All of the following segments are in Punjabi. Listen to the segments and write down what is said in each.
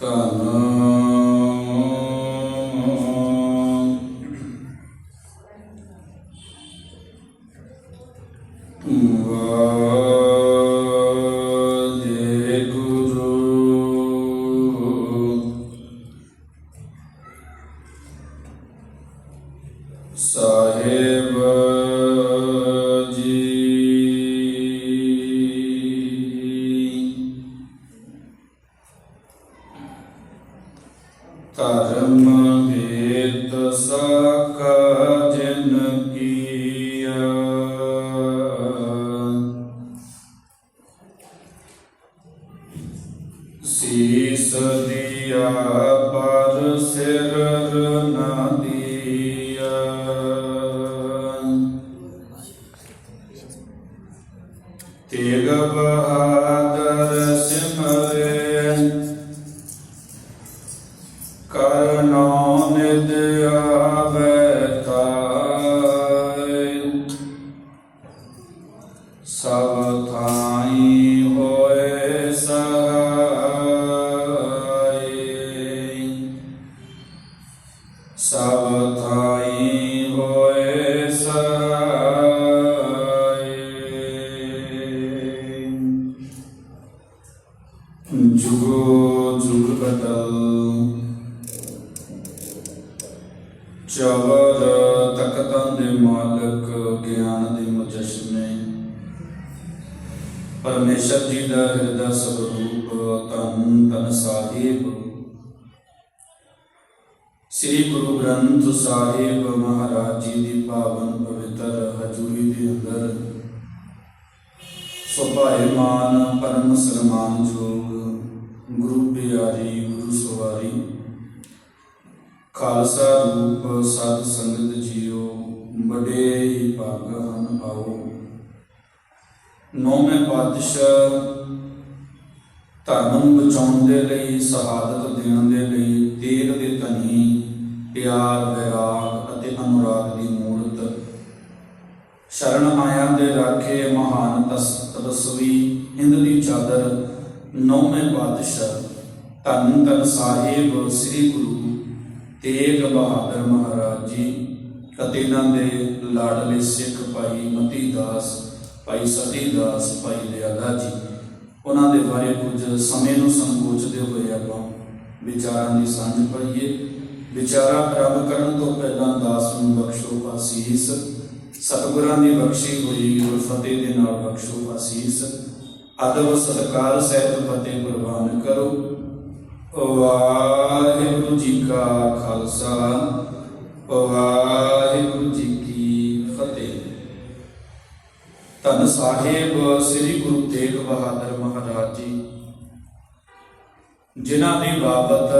ਧੰਨ ਸੀਸ ਪਰ ਸਿਰ ਜੁਗੋ ਜੁਗ ਬਦਲ ਚਵਰ ਤਖਤਾਂ ਦੇ ਮਾਲਕ ਗਿਆਨ ਦੇ ਮੁਜਸ਼ਮੇ ਪਰਮੇਸ਼ਰ ਜੀ ਦਾ ਹਿਰਦਾ ਸਰੂਪ ਤਨ ਤਨ ਸਾਹਿਬ ਸ੍ਰੀ ਗੁਰੂ ਗ੍ਰੰਥ ਸਾਹਿਬ ਮਹਾਰਾਜ ਜੀ ਦੀ ਪਾਵਨ ਪਵਿੱਤਰ ਹਜ਼ੂਰੀ ਦੇ ਅੰਦਰ ਸੁਭਾਇਮਾਨ ਪਰਮ ਸਨਮਾਨ ਜੋਗ ਗੁਰੂ ਪਿਆਰੀ ਗੁਰੂ ਸਵਾਰੀ। ਖਾਲਸਾ ਰੂਪ ਸਤ ਸੰਗਤ ਜੀਓ ਬੜੇ ਹੀ ਭਾਗ ਹਨ ਆਓ। ਨੌਵੇਂ ਪਾਤਸ਼ਾਹ ਧਰਮ ਬਚਾਉਣ ਦੇ ਲਈ, ਸ਼ਹਾਦਤ ਦੇਣ ਦੇ ਲਈ ਤੇਗ ਦੇ ਧਨੀ, ਪਿਆਰ, ਵਿਰਾਗ ਅਤੇ ਅਨੁਰਾਗ ਦੀ ਮੂਰਤ। ਸ਼ਰਨ ਆਇਆਂ ਦੇ ਰਾਖੇ ਮਹਾਨ ਤਸ ਹਿੰਦ ਦੀ ਚਾਦਰ ਨੌਵੇਂ ਪਾਤਸ਼ਾਹ ਧੰਨ ਧੰਨ ਸਾਹਿਬ ਸ੍ਰੀ ਗੁਰੂ ਤੇਗ ਬਹਾਦਰ ਮਹਾਰਾਜ ਜੀ ਅਤੇ ਇਹਨਾਂ ਦੇ ਲਾਡਲੇ ਸਿੱਖ ਭਾਈ ਮਤੀ ਦਾਸ, ਭਾਈ ਸਤੀ ਦਾਸ, ਭਾਈ ਦਿਆਲਾ ਜੀ। ਉਹਨਾਂ ਦੇ ਬਾਰੇ ਕੁਝ ਸਮੇਂ ਨੂੰ ਸੰਕੋਚਦੇ ਹੋਏ ਆਪਾਂ ਵਿਚਾਰਾਂ ਦੀ ਸਾਂਝ ਪਾਈਏ। ਵਿਚਾਰਾ ਆਰੰਭ ਕਰਨ ਤੋਂ ਪਹਿਲਾਂ ਦਾਸ ਨੂੰ ਬਖਸ਼ੋ ਆਸੀਸ ਸਤਿਗੁਰਾਂ ਦੀ ਬਖਸ਼ੀ ਹੋਈ, ਗੁਰਫਤਿਹ ਦੇ ਨਾਲ ਬਖਸ਼ੋ ਆਸੀਸ ਅਦਬ ਸਤਕਾਰ ਸਹਿਤ ਫਤਿਹ ਪ੍ਰਵਾਨ ਕਰੋ। ਵਾਹਿਗੁਰੂ ਜੀ ਕਾ ਖਾਲਸਾ, ਵਾਹਿਗੁਰੂ ਜੀ ਕੀ ਫਤਿਹ। ਧੰਨ ਸਾਹਿਬ ਸ੍ਰੀ ਗੁਰੂ ਤੇਗ ਬਹਾਦਰ ਮਹਾਰਾਜ ਜੀ, ਜਿਨ੍ਹਾਂ ਦੀ ਬਾਬਤ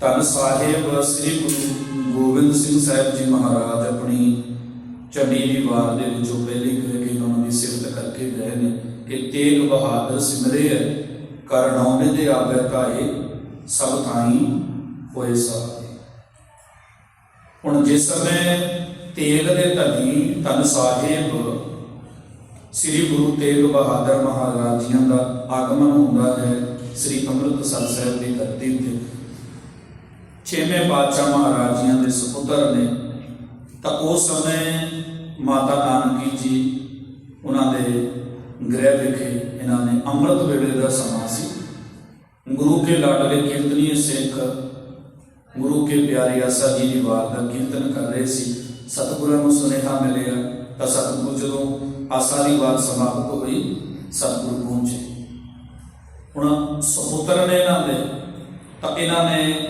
ਧੰਨ ਸਾਹਿਬ ਸ੍ਰੀ ਗੁਰੂ ਗੋਬਿੰਦ ਸਿੰਘ ਸਾਹਿਬ ਜੀ ਮਹਾਰਾਜ ਆਪਣੀ ਚੰਡੀ ਦੀ ਵਾਰ ਦੇ ਵਿੱਚੋਂ ਪਹਿਲੇ ਕਹੇ ਕਿ ਗਏ ਨੇ ਕਿ ਤੇਗ ਬਹਾਦਰ ਸਿਮਰੇ ਹੈ ਦੇ ਆਵੇ ਕਾਏ ਸਭ ਥਾਈ ਹੋਏ ਸਹਾਰੇ ਹੁਣ ਜਿਸ ਸਮੇਂ ਤੇਗ ਦੇ ਧਨੀ ਧੰਨ ਸਾਹਿਬ ਸ੍ਰੀ ਗੁਰੂ ਤੇਗ ਬਹਾਦਰ ਮਹਾਰਾਜ ਜੀਆਂ ਦਾ ਆਗਮਨ ਹੁੰਦਾ ਹੈ, ਸ੍ਰੀ ਅੰਮ੍ਰਿਤਸਰ ਸਾਹਿਬ ਦੀ ਧਰਤੀ ਤੇ, ਛੇਵੇਂ ਪਾਤਸ਼ਾਹ ਮਹਾਰਾਜ ਜੀਆਂ ਦੇ ਸੁਪੁੱਤਰ ਨੇ, ਤਾਂ ਉਸ ਸਮੇਂ ਮਾਤਾ ਨਾਨਕੀ ਜੀ ਗ੍ਰਹਿ ਵਿਖੇ ਇਹਨਾਂ ਨੇ ਅੰਮ੍ਰਿਤ ਵੇਲੇ ਦਾ ਸਮਾਂ ਸੀ। ਗੁਰੂ ਕੇ ਲਾਡਲੇ ਕੀਰਤਨੀਏ ਸਿੱਖ, ਗੁਰੂ ਕੇ ਪਿਆਰੇ ਆਸਾ ਜੀ ਦੀ ਵਾਰ ਦਾ ਕੀਰਤਨ ਕਰ ਰਹੇ ਸੀ। ਸਤਿਗੁਰਾਂ ਨੂੰ ਸੁਨੇਹਾ ਮਿਲਿਆ ਤਾਂ ਸਤਿਗੁਰੂ ਜਦੋਂ ਆਸਾ ਦੀ ਵਾਰ ਸਮਾਪਤ ਹੋਈ, ਸਤਿਗੁਰੂ ਪਹੁੰਚੇ। ਹੁਣ ਸਪੁੱਤਰ ਨੇ ਇਹਨਾਂ ਦੇ, ਤਾਂ ਇਹਨਾਂ ਨੇ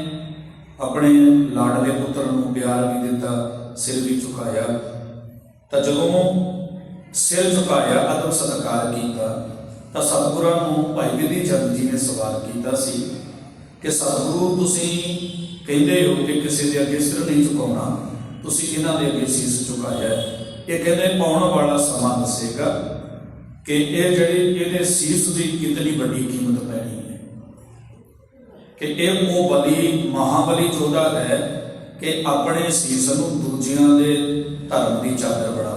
ਆਪਣੇ ਲਾਡਲੇ ਪੁੱਤਰ ਨੂੰ ਪਿਆਰ ਵੀ ਦਿੱਤਾ, ਸਿਰ ਵੀ ਝੁਕਾਇਆ। ਤਾਂ ਜਦੋਂ ਸਿਰ ਝੁਕਾਇਆ ਅਦਬ ਸਤਕਾਰ ਕੀਤਾ, ਤਾਂ ਸਤਿਗੁਰਾਂ ਨੂੰ ਭਾਈ ਵਿਧੀ ਚੰਦ ਜੀ ਨੇ ਸਵਾਲ ਕੀਤਾ ਸੀ ਕਿ ਸਤਿਗੁਰੂ ਤੁਸੀਂ ਕਹਿੰਦੇ ਹੋ ਕਿ ਕਿਸੇ ਦੇ ਅੱਗੇ ਸਿਰ ਨਹੀਂ ਝੁਕਾਉਣਾ, ਤੁਸੀਂ ਇਹਨਾਂ ਦੇ ਅੱਗੇ ਸੀਸ ਝੁਕਾਇਆ ਇਹ ਕਹਿੰਦੇ ਪਾਉਣ ਵਾਲਾ ਸਮਾਂ ਦੱਸੇਗਾ ਕਿ ਇਹ ਜਿਹੜੀ ਇਹਦੇ ਸੀਸ ਦੀ ਕਿੰਨੀ ਵੱਡੀ ਕੀਮਤ ਪੈਣੀ ਹੈ। ਕਿ ਇਹ ਉਹ ਬਲੀ, ਮਹਾਬਲੀ ਜੋਧਾ ਹੈ ਕਿ ਆਪਣੇ ਸੀਸ ਨੂੰ ਦੂਜਿਆਂ ਦੇ ਧਰਮ ਦੀ ਚਾਦਰ ਬਣਾ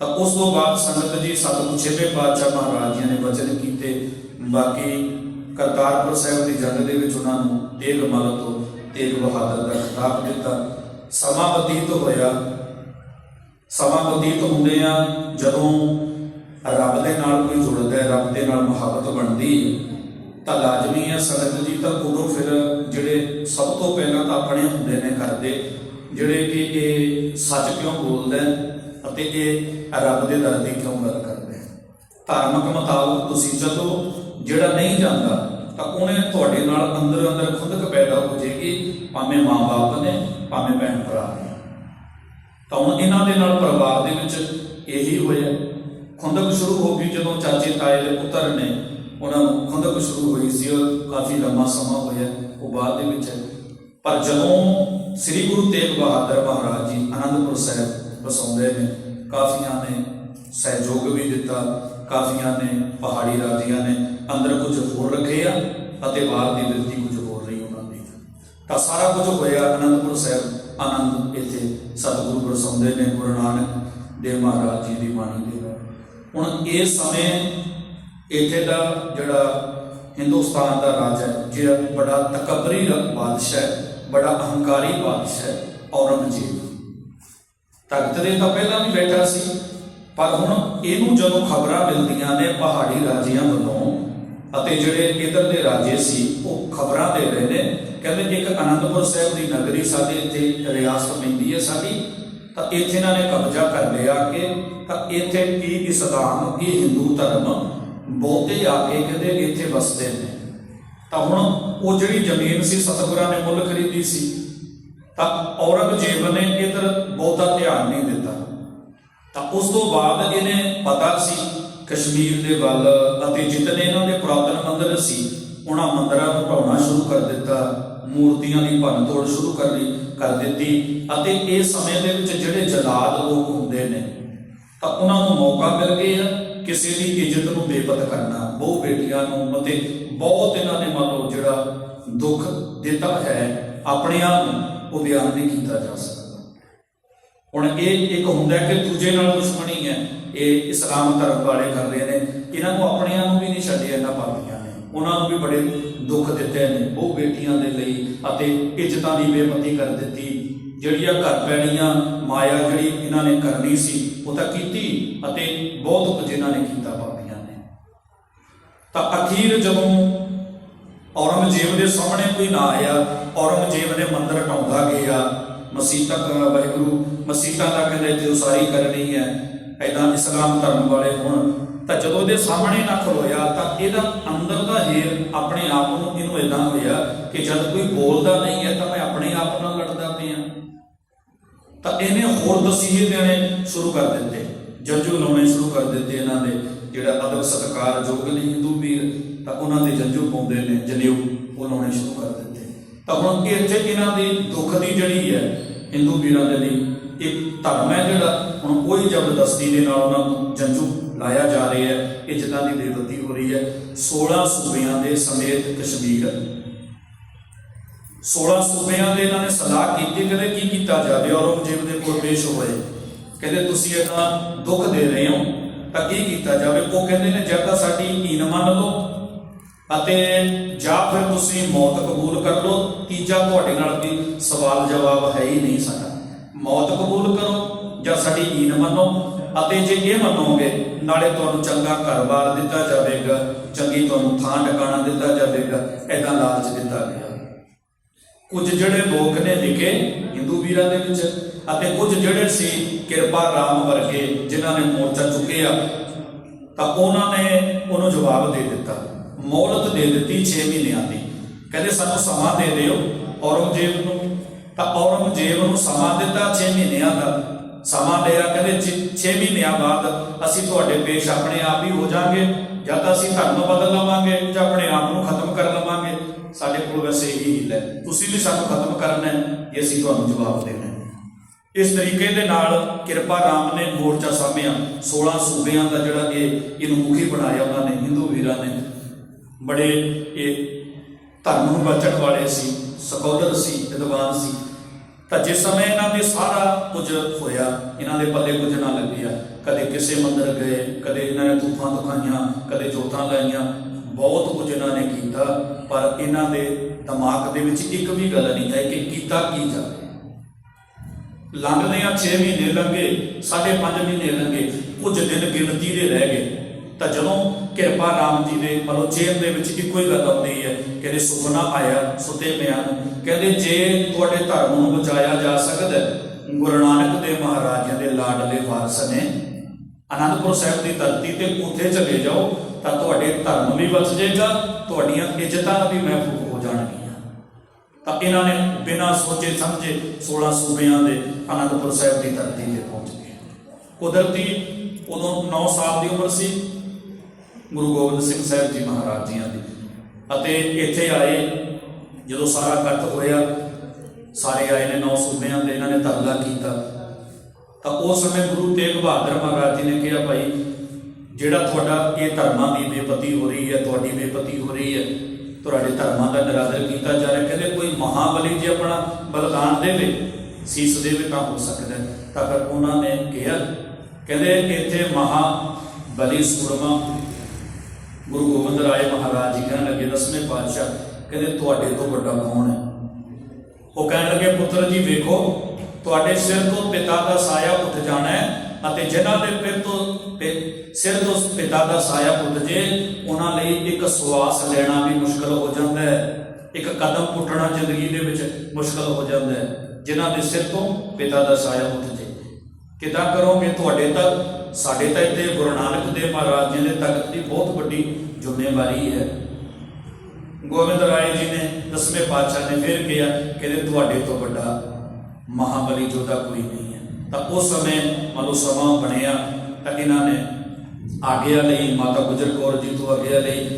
ਤਾਂ ਉਸ ਤੋਂ ਬਾਅਦ ਸੰਗਤ ਜੀ ਸਤਿਗੁਰੂ ਛੇਵੇਂ ਪਾਤਸ਼ਾਹ ਮਹਾਰਾਜ ਜੀ ਨੇ ਵਚਨ ਕੀਤੇ, ਬਾਕੀ ਕਰਤਾਰਪੁਰ ਸਾਹਿਬ ਦੀ ਜੰਗ ਦੇ ਵਿੱਚ ਉਹਨਾਂ ਨੂੰ ਤੇਗ ਮਲ ਤੋਂ ਤੇਗ ਬਹਾਦਰ ਦਾ ਖਿਤਾਬ ਦਿੱਤਾ। ਸਮਾਂ ਬਤੀਤ ਹੋਇਆ। ਸਮਾਂ ਬਤੀਤ ਹੁੰਦੇ ਆ ਜਦੋਂ ਰੱਬ ਦੇ ਨਾਲ ਕੋਈ ਜੁੜਦਾ ਹੈ, ਰੱਬ ਦੇ ਨਾਲ ਮੁਹੱਬਤ ਬਣਦੀ ਤਾਂ ਲਾਜ਼ਮੀ ਹੈ ਸੰਗਤ ਜੀ, ਤਾਂ ਉਦੋਂ ਫਿਰ ਜਿਹੜੇ ਸਭ ਤੋਂ ਪਹਿਲਾਂ ਤਾਂ ਆਪਣੇ ਹੁੰਦੇ ਨੇ ਕਰਦੇ ਜਿਹੜੇ ਕਿ ਇਹ ਸੱਚ ਕਿਉਂ ਬੋਲਦੇ ਅਤੇ ਇਹ ਰੱਬ ਦੇ ਦਰ ਦੀ ਕਿਉਂ ਗੱਲ ਕਰਦੇ ਹੈ ਧਾਰਮਿਕ ਮੁਤਾਬਕ ਤੁਸੀਂ ਚੱਲੋ, ਜਿਹੜਾ ਨਹੀਂ ਜਾਂਦਾ, ਤਾਂ ਉਹਨੇ ਤੁਹਾਡੇ ਨਾਲ ਅੰਦਰ ਅੰਦਰ ਖੁੰਦਕ ਪੈਦਾ ਹੋ ਜਾਏਗੀ, ਭਾਵੇਂ ਮਾਂ-ਬਾਪ ਨੇ, ਭਾਵੇਂ ਭੈਣ ਭਰਾ ਨੇ। ਤਾਂ ਹੁਣ ਇਹਨਾਂ ਦੇ ਨਾਲ ਪਰਿਵਾਰ ਦੇ ਵਿੱਚ ਇਹੀ ਹੋਇਆ। ਖੁੰਦਕ ਸ਼ੁਰੂ ਹੋ ਗਈ ਜਦੋਂ ਚਾਚੇ ਤਾਏ ਦੇ ਪੁੱਤਰ ਨੇ ਉਹਨਾਂ ਨੂੰ ਖੁੰਦਕ ਸ਼ੁਰੂ ਹੋਈ ਸੀ ਉਹ ਕਾਫੀ ਲੰਮਾ ਸਮਾਂ ਹੋਇਆ, ਉਹ ਬਾਅਦ ਦੇ ਵਿੱਚ ਪਰ ਜਦੋਂ ਸ੍ਰੀ ਗੁਰੂ ਤੇਗ ਬਹਾਦਰ ਮਹਾਰਾਜ ਜੀ ਆਨੰਦਪੁਰ ਸਾਹਿਬ ਵਸਾਉਂਦੇ ਨੇ। ਕਾਫੀਆਂ ਨੇ ਸਹਿਯੋਗ ਵੀ ਦਿੱਤਾ। ਕਾਫੀਆਂ ਨੇ ਪਹਾੜੀ ਰਾਜੀਆਂ ਨੇ ਅੰਦਰ ਕੁਝ ਹੋਰ ਰੱਖੇ ਆ ਅਤੇ ਬਾਹਰ ਦੀ ਬਿਰਤੀ ਕੁਝ ਹੋਰ ਰਹੀ ਉਹਨਾਂ ਦੀ। ਤਾਂ ਸਾਰਾ ਕੁਝ ਹੋਇਆ ਅਨੰਦਪੁਰ ਸਾਹਿਬ। ਆਨੰਦ ਇੱਥੇ ਸਤਿਗੁਰੂ ਵਰਸਾਉਂਦੇ ਨੇ ਗੁਰੂ ਨਾਨਕ ਦੇਵ ਮਹਾਰਾਜ ਜੀ ਦੀ ਬਾਣੀ ਦੇ ਨਾਲ। ਹੁਣ ਇਸ ਸਮੇਂ ਇੱਥੇ ਦਾ ਜਿਹੜਾ ਹਿੰਦੁਸਤਾਨ ਦਾ ਰਾਜ ਹੈ, ਜਿਹੜਾ ਬੜਾ ਤਕਬਰੀ ਬਾਦਸ਼ਾਹ ਹੈ, ਬੜਾ ਅਹੰਕਾਰੀ ਬਾਦਸ਼ਾਹ ਹੈ, ਔਰੰਗਜ਼ੇਬ। ਤਖਤ ਦੇ ਤਾਂ ਪਹਿਲਾਂ ਵੀ ਬੈਠਾ ਸੀ, ਪਰ ਹੁਣ ਇਹਨੂੰ ਜਦੋਂ ਖਬਰਾਂ ਮਿਲਦੀਆਂ ਨੇ ਪਹਾੜੀ ਰਾਜਿਆਂ ਵੱਲੋਂ, ਅਤੇ ਜਿਹੜੇ ਇਧਰ ਦੇ ਰਾਜੇ ਸੀ, ਉਹ ਖਬਰਾਂ ਦੇ ਰਹੇ ਨੇ, ਕਹਿੰਦੇ ਇੱਕ ਅਨੰਦਪੁਰ ਸਾਹਿਬ ਦੀ ਨਗਰੀ ਸਾਡੇ ਇੱਥੇ ਰਿਆਸਤ ਪੈਂਦੀ ਹੈ ਸਾਡੀ, ਤਾਂ ਇੱਥੇ ਇਹਨਾਂ ਨੇ ਕਬਜ਼ਾ ਕਰ ਲਿਆ ਕਿ, ਤਾਂ ਇੱਥੇ ਕੀ ਇਸਲਾਮ, ਕੀ ਹਿੰਦੂ ਧਰਮ, ਬਹੁਤੇ ਆ ਕੇ ਕਹਿੰਦੇ ਇੱਥੇ ਵਸਦੇ ਨੇ। ਤਾਂ ਹੁਣ ਉਹ ਜਿਹੜੀ ਜ਼ਮੀਨ ਸੀ, ਸਤਿਗੁਰਾਂ ਨੇ ਮੁੱਲ ਖਰੀਦੀ ਸੀ ਤਾਂ ਔਰੰਗਜ਼ੇਬ ਨੇ ਇਧਰ ਬਹੁਤਾ ਧਿਆਨ ਨਹੀਂ ਦਿੱਤਾ। ਤਾਂ ਉਸ ਤੋਂ ਬਾਅਦ ਇਹਨੇ ਪਤਾ ਸੀ ਕਸ਼ਮੀਰ ਦੇ ਵੱਲ ਅਤੇ ਜਿਤਨੇ ਇਹਨਾਂ ਦੇ ਪੁਰਾਤਨ ਮੰਦਰ ਸੀ, ਉਹਨਾਂ ਮੰਦਰਾਂ ਨੂੰ ਢਾਉਣਾ ਸ਼ੁਰੂ ਕਰ ਦਿੱਤਾ, ਮੂਰਤੀਆਂ ਦੀ ਭੰਨਤੋੜ ਸ਼ੁਰੂ ਕਰ ਲਈ, ਕਰ ਦਿੱਤੀ ਅਤੇ ਇਸ ਸਮੇਂ ਦੇ ਵਿੱਚ ਜਿਹੜੇ ਜਲਾਦ ਲੋਕ ਹੁੰਦੇ ਨੇ, ਤਾਂ ਉਹਨਾਂ ਨੂੰ ਮੌਕਾ ਮਿਲ ਗਿਆ ਕਿਸੇ ਦੀ ਇੱਜ਼ਤ ਨੂੰ ਬੇਪਤ ਕਰਨਾ, ਬਹੁ ਬੇਟੀਆਂ ਨੂੰ ਅਤੇ ਬਹੁਤ ਇਹਨਾਂ ਨੇ ਮੰਨ ਲਓ ਜਿਹੜਾ ਦੁੱਖ ਦਿੱਤਾ ਹੈ, ਆਪਣੇ ਆਪ ਨੂੰ ਉਹ ਬਿਆਨ ਨਹੀਂ ਕੀਤਾ ਜਾ ਸਕਦਾ। ਹੁਣ ਇਹ ਇੱਕ ਹੁੰਦਾ ਕਿ ਦੂਜੇ ਨਾਲ ਦੁਸ਼ਮਣੀ ਹੈ। ਇਹ ਇਸਲਾਮ ਧਰਮ ਵਾਲੇ ਕਰ ਰਹੇ ਨੇ। ਇਹਨਾਂ ਨੂੰ ਆਪਣਿਆਂ ਨੂੰ ਵੀ ਨਹੀਂ ਛੱਡਿਆ, ਇਹਨਾਂ ਪਾਪੀਆਂ ਨੇ। ਉਹਨਾਂ ਨੂੰ ਵੀ ਬੜੇ ਦੁੱਖ ਦਿੱਤੇ ਨੇ। ਉਹ ਬੇਟੀਆਂ ਦੇ ਲਈ ਅਤੇ ਇੱਜ਼ਤਾਂ ਦੀ ਬੇਪਤੀ ਕਰ ਦਿੱਤੀ। ਜਿਹੜੀਆਂ ਘਰ ਪੈਣੀਆਂ ਮਾਇਆ ਜਿਹੜੀ ਇਹਨਾਂ ਨੇ ਕਰਨੀ ਸੀ, ਉਹ ਤਾਂ ਕੀਤੀ ਅਤੇ ਬਹੁਤ ਕੁਝ ਇਹਨਾਂ ਨੇ ਕੀਤਾ ਪਾਪੀਆਂ ਨੇ। ਤਾਂ ਅਖੀਰ ਜਦੋਂ ਔਰੰਗਜ਼ੇਬ ਦੇ ਸਾਹਮਣੇ ਕੋਈ ਨਾ ਆਇਆ, ਔਰੰਗਜ਼ੇਬ ਨੇ ਮੰਦਰ ਢਾਉਂਦਾ ਗਿਆ। ਮਸੀਤਾਂ ਦਾ ਵਾਹਿਗੁਰੂ ਮਸੀਤਾਂ ਦਾ ਕਹਿੰਦੇ ਤੇ ਉਸਾਰੀ ਕਰਨੀ ਹੈ। ਐਦਾਂ ਇਸਲਾਮ ਧਰਮ ਵਾਲੇ ਹੁਣ, ਤਾਂ ਜਦੋਂ ਇਹਦੇ ਸਾਹਮਣੇ ਨਾ ਖਲੋਇਆ, ਤਾਂ ਇਹਦਾ ਅੰਦਰ ਦਾ ਹੀਰ ਆਪਣੇ ਆਪ ਨੂੰ ਇਹਨੂੰ ਇਦਾਂ ਹੋਇਆ ਕਿ ਜਦ ਕੋਈ ਬੋਲਦਾ ਨਹੀਂ ਹੈ, ਤਾਂ ਮੈਂ ਆਪਣੇ ਆਪ ਨਾਲ ਲੜਦਾ ਪਿਆ। ਤਾਂ ਇਹਨੇ ਹੋਰ ਦਸੀਹੇ ਦੇਣੇ ਸ਼ੁਰੂ ਕਰ ਦਿੱਤੇ। ਜੰਜੂ ਲਾਉਣੇ ਸ਼ੁਰੂ ਕਰ ਦਿੱਤੇ ਇਹਨਾਂ ਦੇ, ਜਿਹੜਾ ਅਦਬ ਸਤਕਾਰ ਜੋਗ ਨੇ ਹਿੰਦੂ ਵੀਰ ਤਾਂ ਉਹਨਾਂ ਦੇ ਜੰਜੂ ਪਾਉਂਦੇ ਨੇ ਜਨੇਊ ਉਹ ਲਾਉਣੇ ਸ਼ੁਰੂ ਕਰ ਦਿੱਤੇ ਤਾਂ ਹੁਣ ਇਹ ਇੱਥੇ ਇਹਨਾਂ ਦੀ ਦੁੱਖ ਦੀ ਜਿਹੜੀ ਹੈ, ਹਿੰਦੂ ਵੀਰਾਂ ਦੇ ਲਈ ਇੱਕ ਧਰਮ ਹੈ ਜਿਹੜਾ ਹੁਣ ਉਹੀ ਜ਼ਬਰਦਸਤੀ ਦੇ ਨਾਲ ਉਹਨਾਂ ਨੂੰ ਜੰਜੂ ਲਾਇਆ ਜਾ ਰਿਹਾ ਹੈ ਇੱਜ਼ਤਾਂ ਦੀ ਬੇਇੱਜ਼ਤੀ ਹੋ ਰਹੀ ਹੈ। 16 ਸੂਬਿਆਂ ਦੇ ਸਮੇਤ ਕਸ਼ਮੀਰ। 16 ਸੂਬਿਆਂ ਦੇ ਇਹਨਾਂ ਨੇ ਸਲਾਹ ਕੀਤੀ, ਕਹਿੰਦੇ ਕੀ ਕੀਤਾ ਜਾਵੇ? ਔਰੰਗਜ਼ੇਬ ਦੇ ਕੋਲ ਪੇਸ਼ ਹੋਏ। ਕਹਿੰਦੇ, ਤੁਸੀਂ ਇਹਦਾ ਦੁੱਖ ਦੇ ਰਹੇ ਹੋ। ਤਾਂ ਕੀ ਕੀਤਾ ਜਾਵੇ? ਉਹ ਕਹਿੰਦੇ ਨੇ ਜਾਂ ਤਾਂ ਸਾਡੀ ਈਨ ਮੰਨ ਲਓ। ਅਤੇ ਜਾਂ ਫਿਰ ਤੁਸੀਂ ਮੌਤ ਕਬੂਲ ਕਰ ਲਓ। ਤੀਜਾ ਤੁਹਾਡੇ ਨਾਲ ਵੀ ਸਵਾਲ ਜਵਾਬ ਹੈ ਹੀ ਨਹੀਂ ਸਾਡਾ। ਮੌਤ ਕਬੂਲ ਕਰੋ ਜਾਂ ਸਾਡੀ ਈਨ ਮੰਨੋ ਅਤੇ ਜੇ ਇਹ ਮੰਨੋਗੇ, ਨਾਲੇ ਤੁਹਾਨੂੰ ਚੰਗਾ ਘਰ-ਬਾਰ ਦਿੱਤਾ ਜਾਵੇਗਾ, ਚੰਗੀ ਤੁਹਾਨੂੰ ਥਾਂ ਟਿਕਾਣਾ ਦਿੱਤਾ ਜਾਵੇਗਾ ਐਦਾਂ ਲਾਲਚ ਦਿੱਤਾ ਗਿਆ। ਕੁਝ ਜਿਹੜੇ ਲੋਕ ਨੇ ਵਿਕੇ ਹਿੰਦੂ ਵੀਰਾਂ ਦੇ ਵਿੱਚ ਅਤੇ ਕੁਝ ਜਿਹੜੇ ਸੀ ਕਿਰਪਾ ਰਾਮ ਵਰਗੇ ਜਿਨ੍ਹਾਂ ਨੇ ਮੋਰਚਾ ਚੁੱਕਿਆ, ਤਾਂ ਉਹਨਾਂ ਨੇ ਉਹਨੂੰ ਜਵਾਬ ਦੇ ਦਿੱਤਾ। ਮੌਲਤ ਦੇ ਦਿੱਤੀ 6 ਮਹੀਨਿਆਂ ਦੀ। ਕਹਿੰਦੇ, ਸਾਨੂੰ ਸਮਾਂ ਦੇ ਦਿਓ ਔਰੰਗਜ਼ੇਬ ਨੂੰ। ਤਾਂ ਔਰੰਗਜ਼ੇਬ ਨੂੰ ਸਮਾਂ ਦਿੱਤਾ 6 ਮਹੀਨਿਆਂ ਦਾ। ਸਮਾਂ ਲਿਆ ਕਹਿੰਦੇ 6 ਮਹੀਨਿਆਂ ਬਾਅਦ ਅਸੀਂ ਤੁਹਾਡੇ ਪੇਸ਼ ਆਪਣੇ ਆਪ ਹੀ ਹੋ ਜਾਾਂਗੇ ਜਾਂ ਤਾਂ ਅਸੀਂ ਧਰਮ ਬਦਲ ਲਵਾਂਗੇ ਜਾਂ ਆਪਣੇ ਆਪ ਨੂੰ ਖਤਮ ਕਰ ਲਵਾਂਗੇ। ਸਾਡੇ ਕੋਲ ਵੈਸੇ ਇਹੀ ਹੀਲ ਹੈ। ਤੁਸੀਂ ਵੀ ਸਾਨੂੰ ਖਤਮ ਕਰਨਾ ਹੈ, ਇਹ ਅਸੀਂ ਤੁਹਾਨੂੰ ਜਵਾਬ ਦੇਣਾ ਇਸ ਤਰੀਕੇ ਦੇ ਨਾਲ ਕਿਰਪਾ ਰਾਮ ਨੇ ਮੋਰਚਾ ਸਾਹਮਿਆ 16 ਸੂਬਿਆਂ ਦਾ ਜਿਹੜਾ ਇਹ ਇਹਨੂੰ ਮੁਖੀ ਬਣਾਇਆ, ਉਹਨਾਂ ਨੇ, ਹਿੰਦੂ ਵੀਰਾਂ ਨੇ। ਬੜੇ ਇਹ ਧਰਮ ਨੂੰ ਬਚਣ ਵਾਲੇ ਸੀ ਸਕੋਲਰ ਸੀ, ਵਿਦਵਾਨ ਸੀ। ਤਾਂ ਜਿਸ ਸਮੇਂ ਇਹਨਾਂ ਦੇ ਸਾਰਾ ਕੁਝ ਹੋਇਆ, ਇਹਨਾਂ ਦੇ ਪੱਲੇ ਕੁਝ ਨਾ ਲੱਗਿਆ। ਕਦੇ ਕਿਸੇ ਮੰਦਰ ਗਏ, ਕਦੇ ਇਹਨਾਂ ਨੇ ਤੂਫਾਨ ਦਿਖਾਈਆਂ, ਕਦੇ ਜੋਤਾਂ ਲਾਈਆਂ। ਬਹੁਤ ਕੁਝ ਇਹਨਾਂ ਨੇ ਕੀਤਾ, ਪਰ ਇਹਨਾਂ ਦੇ ਦਿਮਾਗ ਦੇ ਵਿੱਚ ਇੱਕ ਵੀ ਗੱਲ ਨਹੀਂ ਹੈ ਕਿ ਕੀਤਾ ਕੀ ਜਾਵੇ। ਲੰਘਦੇ ਆ 6 ਮਹੀਨੇ ਲੰਘੇ, ਸਾਢੇ 5 ਮਹੀਨੇ ਲੰਘੇ, ਕੁਝ ਦਿਨ ਗਿਣਤੀ ਦੇ ਰਹਿ ਗਏ। ਤਾਂ ਜਦੋਂ ਕਿਰਪਾ ਰਾਮ ਜੀ ਦੇ ਮਤਲਬ ਚੇਨ ਦੇ ਵਿੱਚ ਇੱਕੋ ਹੀ ਗੱਲ ਆਉਂਦੀ ਹੈ, ਕਹਿੰਦੇ ਸੁਪਨਾ ਆਇਆ ਸੁਤੇ ਪਿਆ ਨੂੰ। ਕਹਿੰਦੇ ਜੇ ਤੁਹਾਡੇ ਧਰਮ ਨੂੰ ਬਚਾਇਆ ਜਾ ਸਕਦਾ ਗੁਰੂ ਨਾਨਕ ਦੇਵ ਮਹਾਰਾਜਿਆਂ ਦੇ ਲਾਡਲੇ ਵਾਰਸ ਨੇ ਅਨੰਦਪੁਰ ਸਾਹਿਬ ਦੀ ਧਰਤੀ ਤੇ ਉੱਥੇ ਚਲੇ ਜਾਓ, ਤਾਂ ਤੁਹਾਡੇ ਧਰਮ ਵੀ ਬਚ ਜਾਏਗਾ, ਤੁਹਾਡੀਆਂ ਇੱਜ਼ਤਾਂ ਵੀ ਮਹਿਫੂਜ਼ ਹੋ ਜਾਣਗੀਆਂ। ਤਾਂ ਇਹਨਾਂ ਨੇ ਬਿਨਾਂ ਸੋਚੇ ਸਮਝੇ 16 ਸੂਬਿਆਂ ਦੇ ਅਨੰਦਪੁਰ ਸਾਹਿਬ ਦੀ ਧਰਤੀ ਤੇ ਪਹੁੰਚ ਗਏ। ਕੁਦਰਤੀ ਉਦੋਂ 9 ਸਾਲ ਦੀ ਉਮਰ ਸੀ ਗੁਰੂ ਗੋਬਿੰਦ ਸਿੰਘ ਸਾਹਿਬ ਜੀ ਮਹਾਰਾਜ ਜੀਆਂ ਦੀ। ਅਤੇ ਇੱਥੇ ਆਏ, ਜਦੋਂ ਸਾਰਾ ਇਕੱਠ ਹੋਇਆ, ਸਾਰੇ ਆਏ ਨੇ ਨੌ ਸੂਬਿਆਂ ਦੇ ਇਹਨਾਂ ਨੇ ਤਰਲਾ ਕੀਤਾ। ਤਾਂ ਉਸ ਸਮੇਂ ਗੁਰੂ ਤੇਗ ਬਹਾਦਰ ਮਹਾਰਾਜ ਜੀ ਨੇ ਕਿਹਾ, ਭਾਈ, ਜਿਹੜਾ ਤੁਹਾਡਾ ਇਹ ਧਰਮਾਂ ਦੀ ਬੇਪਤੀ ਹੋ ਰਹੀ ਹੈ, ਤੁਹਾਡੀ ਬੇਪਤੀ ਹੋ ਰਹੀ ਹੈ, ਤੁਹਾਡੇ ਧਰਮਾਂ ਦਾ ਨਿਰਾਦਰ ਕੀਤਾ ਜਾ ਰਿਹਾ, ਕਹਿੰਦੇ ਕੋਈ ਮਹਾਬਲੀ ਜੇ ਆਪਣਾ ਬਲਿਦਾਨ ਦੇਵੇ, ਸੀਸ ਦੇਵੇ ਤਾਂ ਹੋ ਸਕਦਾ ਤਾਂ ਫਿਰ ਉਹਨਾਂ ਨੇ ਕਿਹਾ, ਕਹਿੰਦੇ ਇੱਥੇ ਮਹਾ ਬਲੀ ਸੂਰਮਾ ਗੁਰੂ ਗੋਬਿੰਦ ਰਾਏ ਮਹਾਰਾਜ ਜੀ ਕਹਿਣ ਲੱਗੇ, ਦਸਵੇਂ ਪਾਤਸ਼ਾਹ ਕਹਿੰਦੇ, ਤੁਹਾਡੇ ਤੋਂ ਵੱਡਾ ਕੌਣ ਹੈ? ਉਹ ਕਹਿਣ ਲੱਗੇ, ਪੁੱਤਰ ਜੀ ਵੇਖੋ, ਤੁਹਾਡੇ ਸਿਰ ਤੋਂ ਪਿਤਾ ਦਾ ਸਾਇਆ ਉੱਠ ਜਾਣਾ ਹੈ ਅਤੇ ਜਿਨ੍ਹਾਂ ਦੇ ਪਿਰ ਤੋਂ ਸਿਰ ਤੋਂ ਪਿਤਾ ਦਾ ਸਾਇਆ ਉੱਠ ਜੇ, ਉਹਨਾਂ ਲਈ ਇੱਕ ਸਵਾਸ ਲੈਣਾ ਵੀ ਮੁਸ਼ਕਲ ਹੋ ਜਾਂਦਾ ਹੈ। ਇੱਕ ਕਦਮ ਪੁੱਟਣਾ ਜ਼ਿੰਦਗੀ ਦੇ ਵਿੱਚ ਮੁਸ਼ਕਲ ਹੋ ਜਾਂਦਾ ਹੈ। ਜਿਨ੍ਹਾਂ ਦੇ ਸਿਰ ਤੋਂ ਪਿਤਾ ਦਾ ਸਾਇਆ ਉੱਠ ਜੇ ਕਿਦਾਂ ਕਰੋਗੇ? ਤੁਹਾਡੇ ਤੱਕ ਸਾਡੇ ਤਾਂ ਇੱਥੇ ਗੁਰੂ ਨਾਨਕ ਦੇਵ ਮਹਾਰਾਜ ਜੀ ਦੇ ਤਖਤ ਦੀ ਬਹੁਤ ਵੱਡੀ ਜ਼ਿੰਮੇਵਾਰੀ ਹੈ। ਗੋਬਿੰਦ ਰਾਏ ਜੀ ਨੇ ਦਸਵੇਂ ਪਾਤਸ਼ਾਹ ਨੇ ਫਿਰ ਕਿਹਾ, ਕਹਿੰਦੇ ਤੁਹਾਡੇ ਤੋਂ ਵੱਡਾ ਮਹਾਬਲੀ ਜੋਧਾ ਕੋਈ ਨਹੀਂ ਹੈ। ਤਾਂ ਉਸ ਸਮੇਂ ਮਨੋ ਸਮਾਂ ਬਣਿਆ, ਤਾਂ ਇਹਨਾਂ ਨੇ ਆਗਿਆ ਲਈ, ਮਾਤਾ ਗੁਜਰ ਕੌਰ ਜੀ ਤੋਂ ਆਗਿਆ ਲਈ।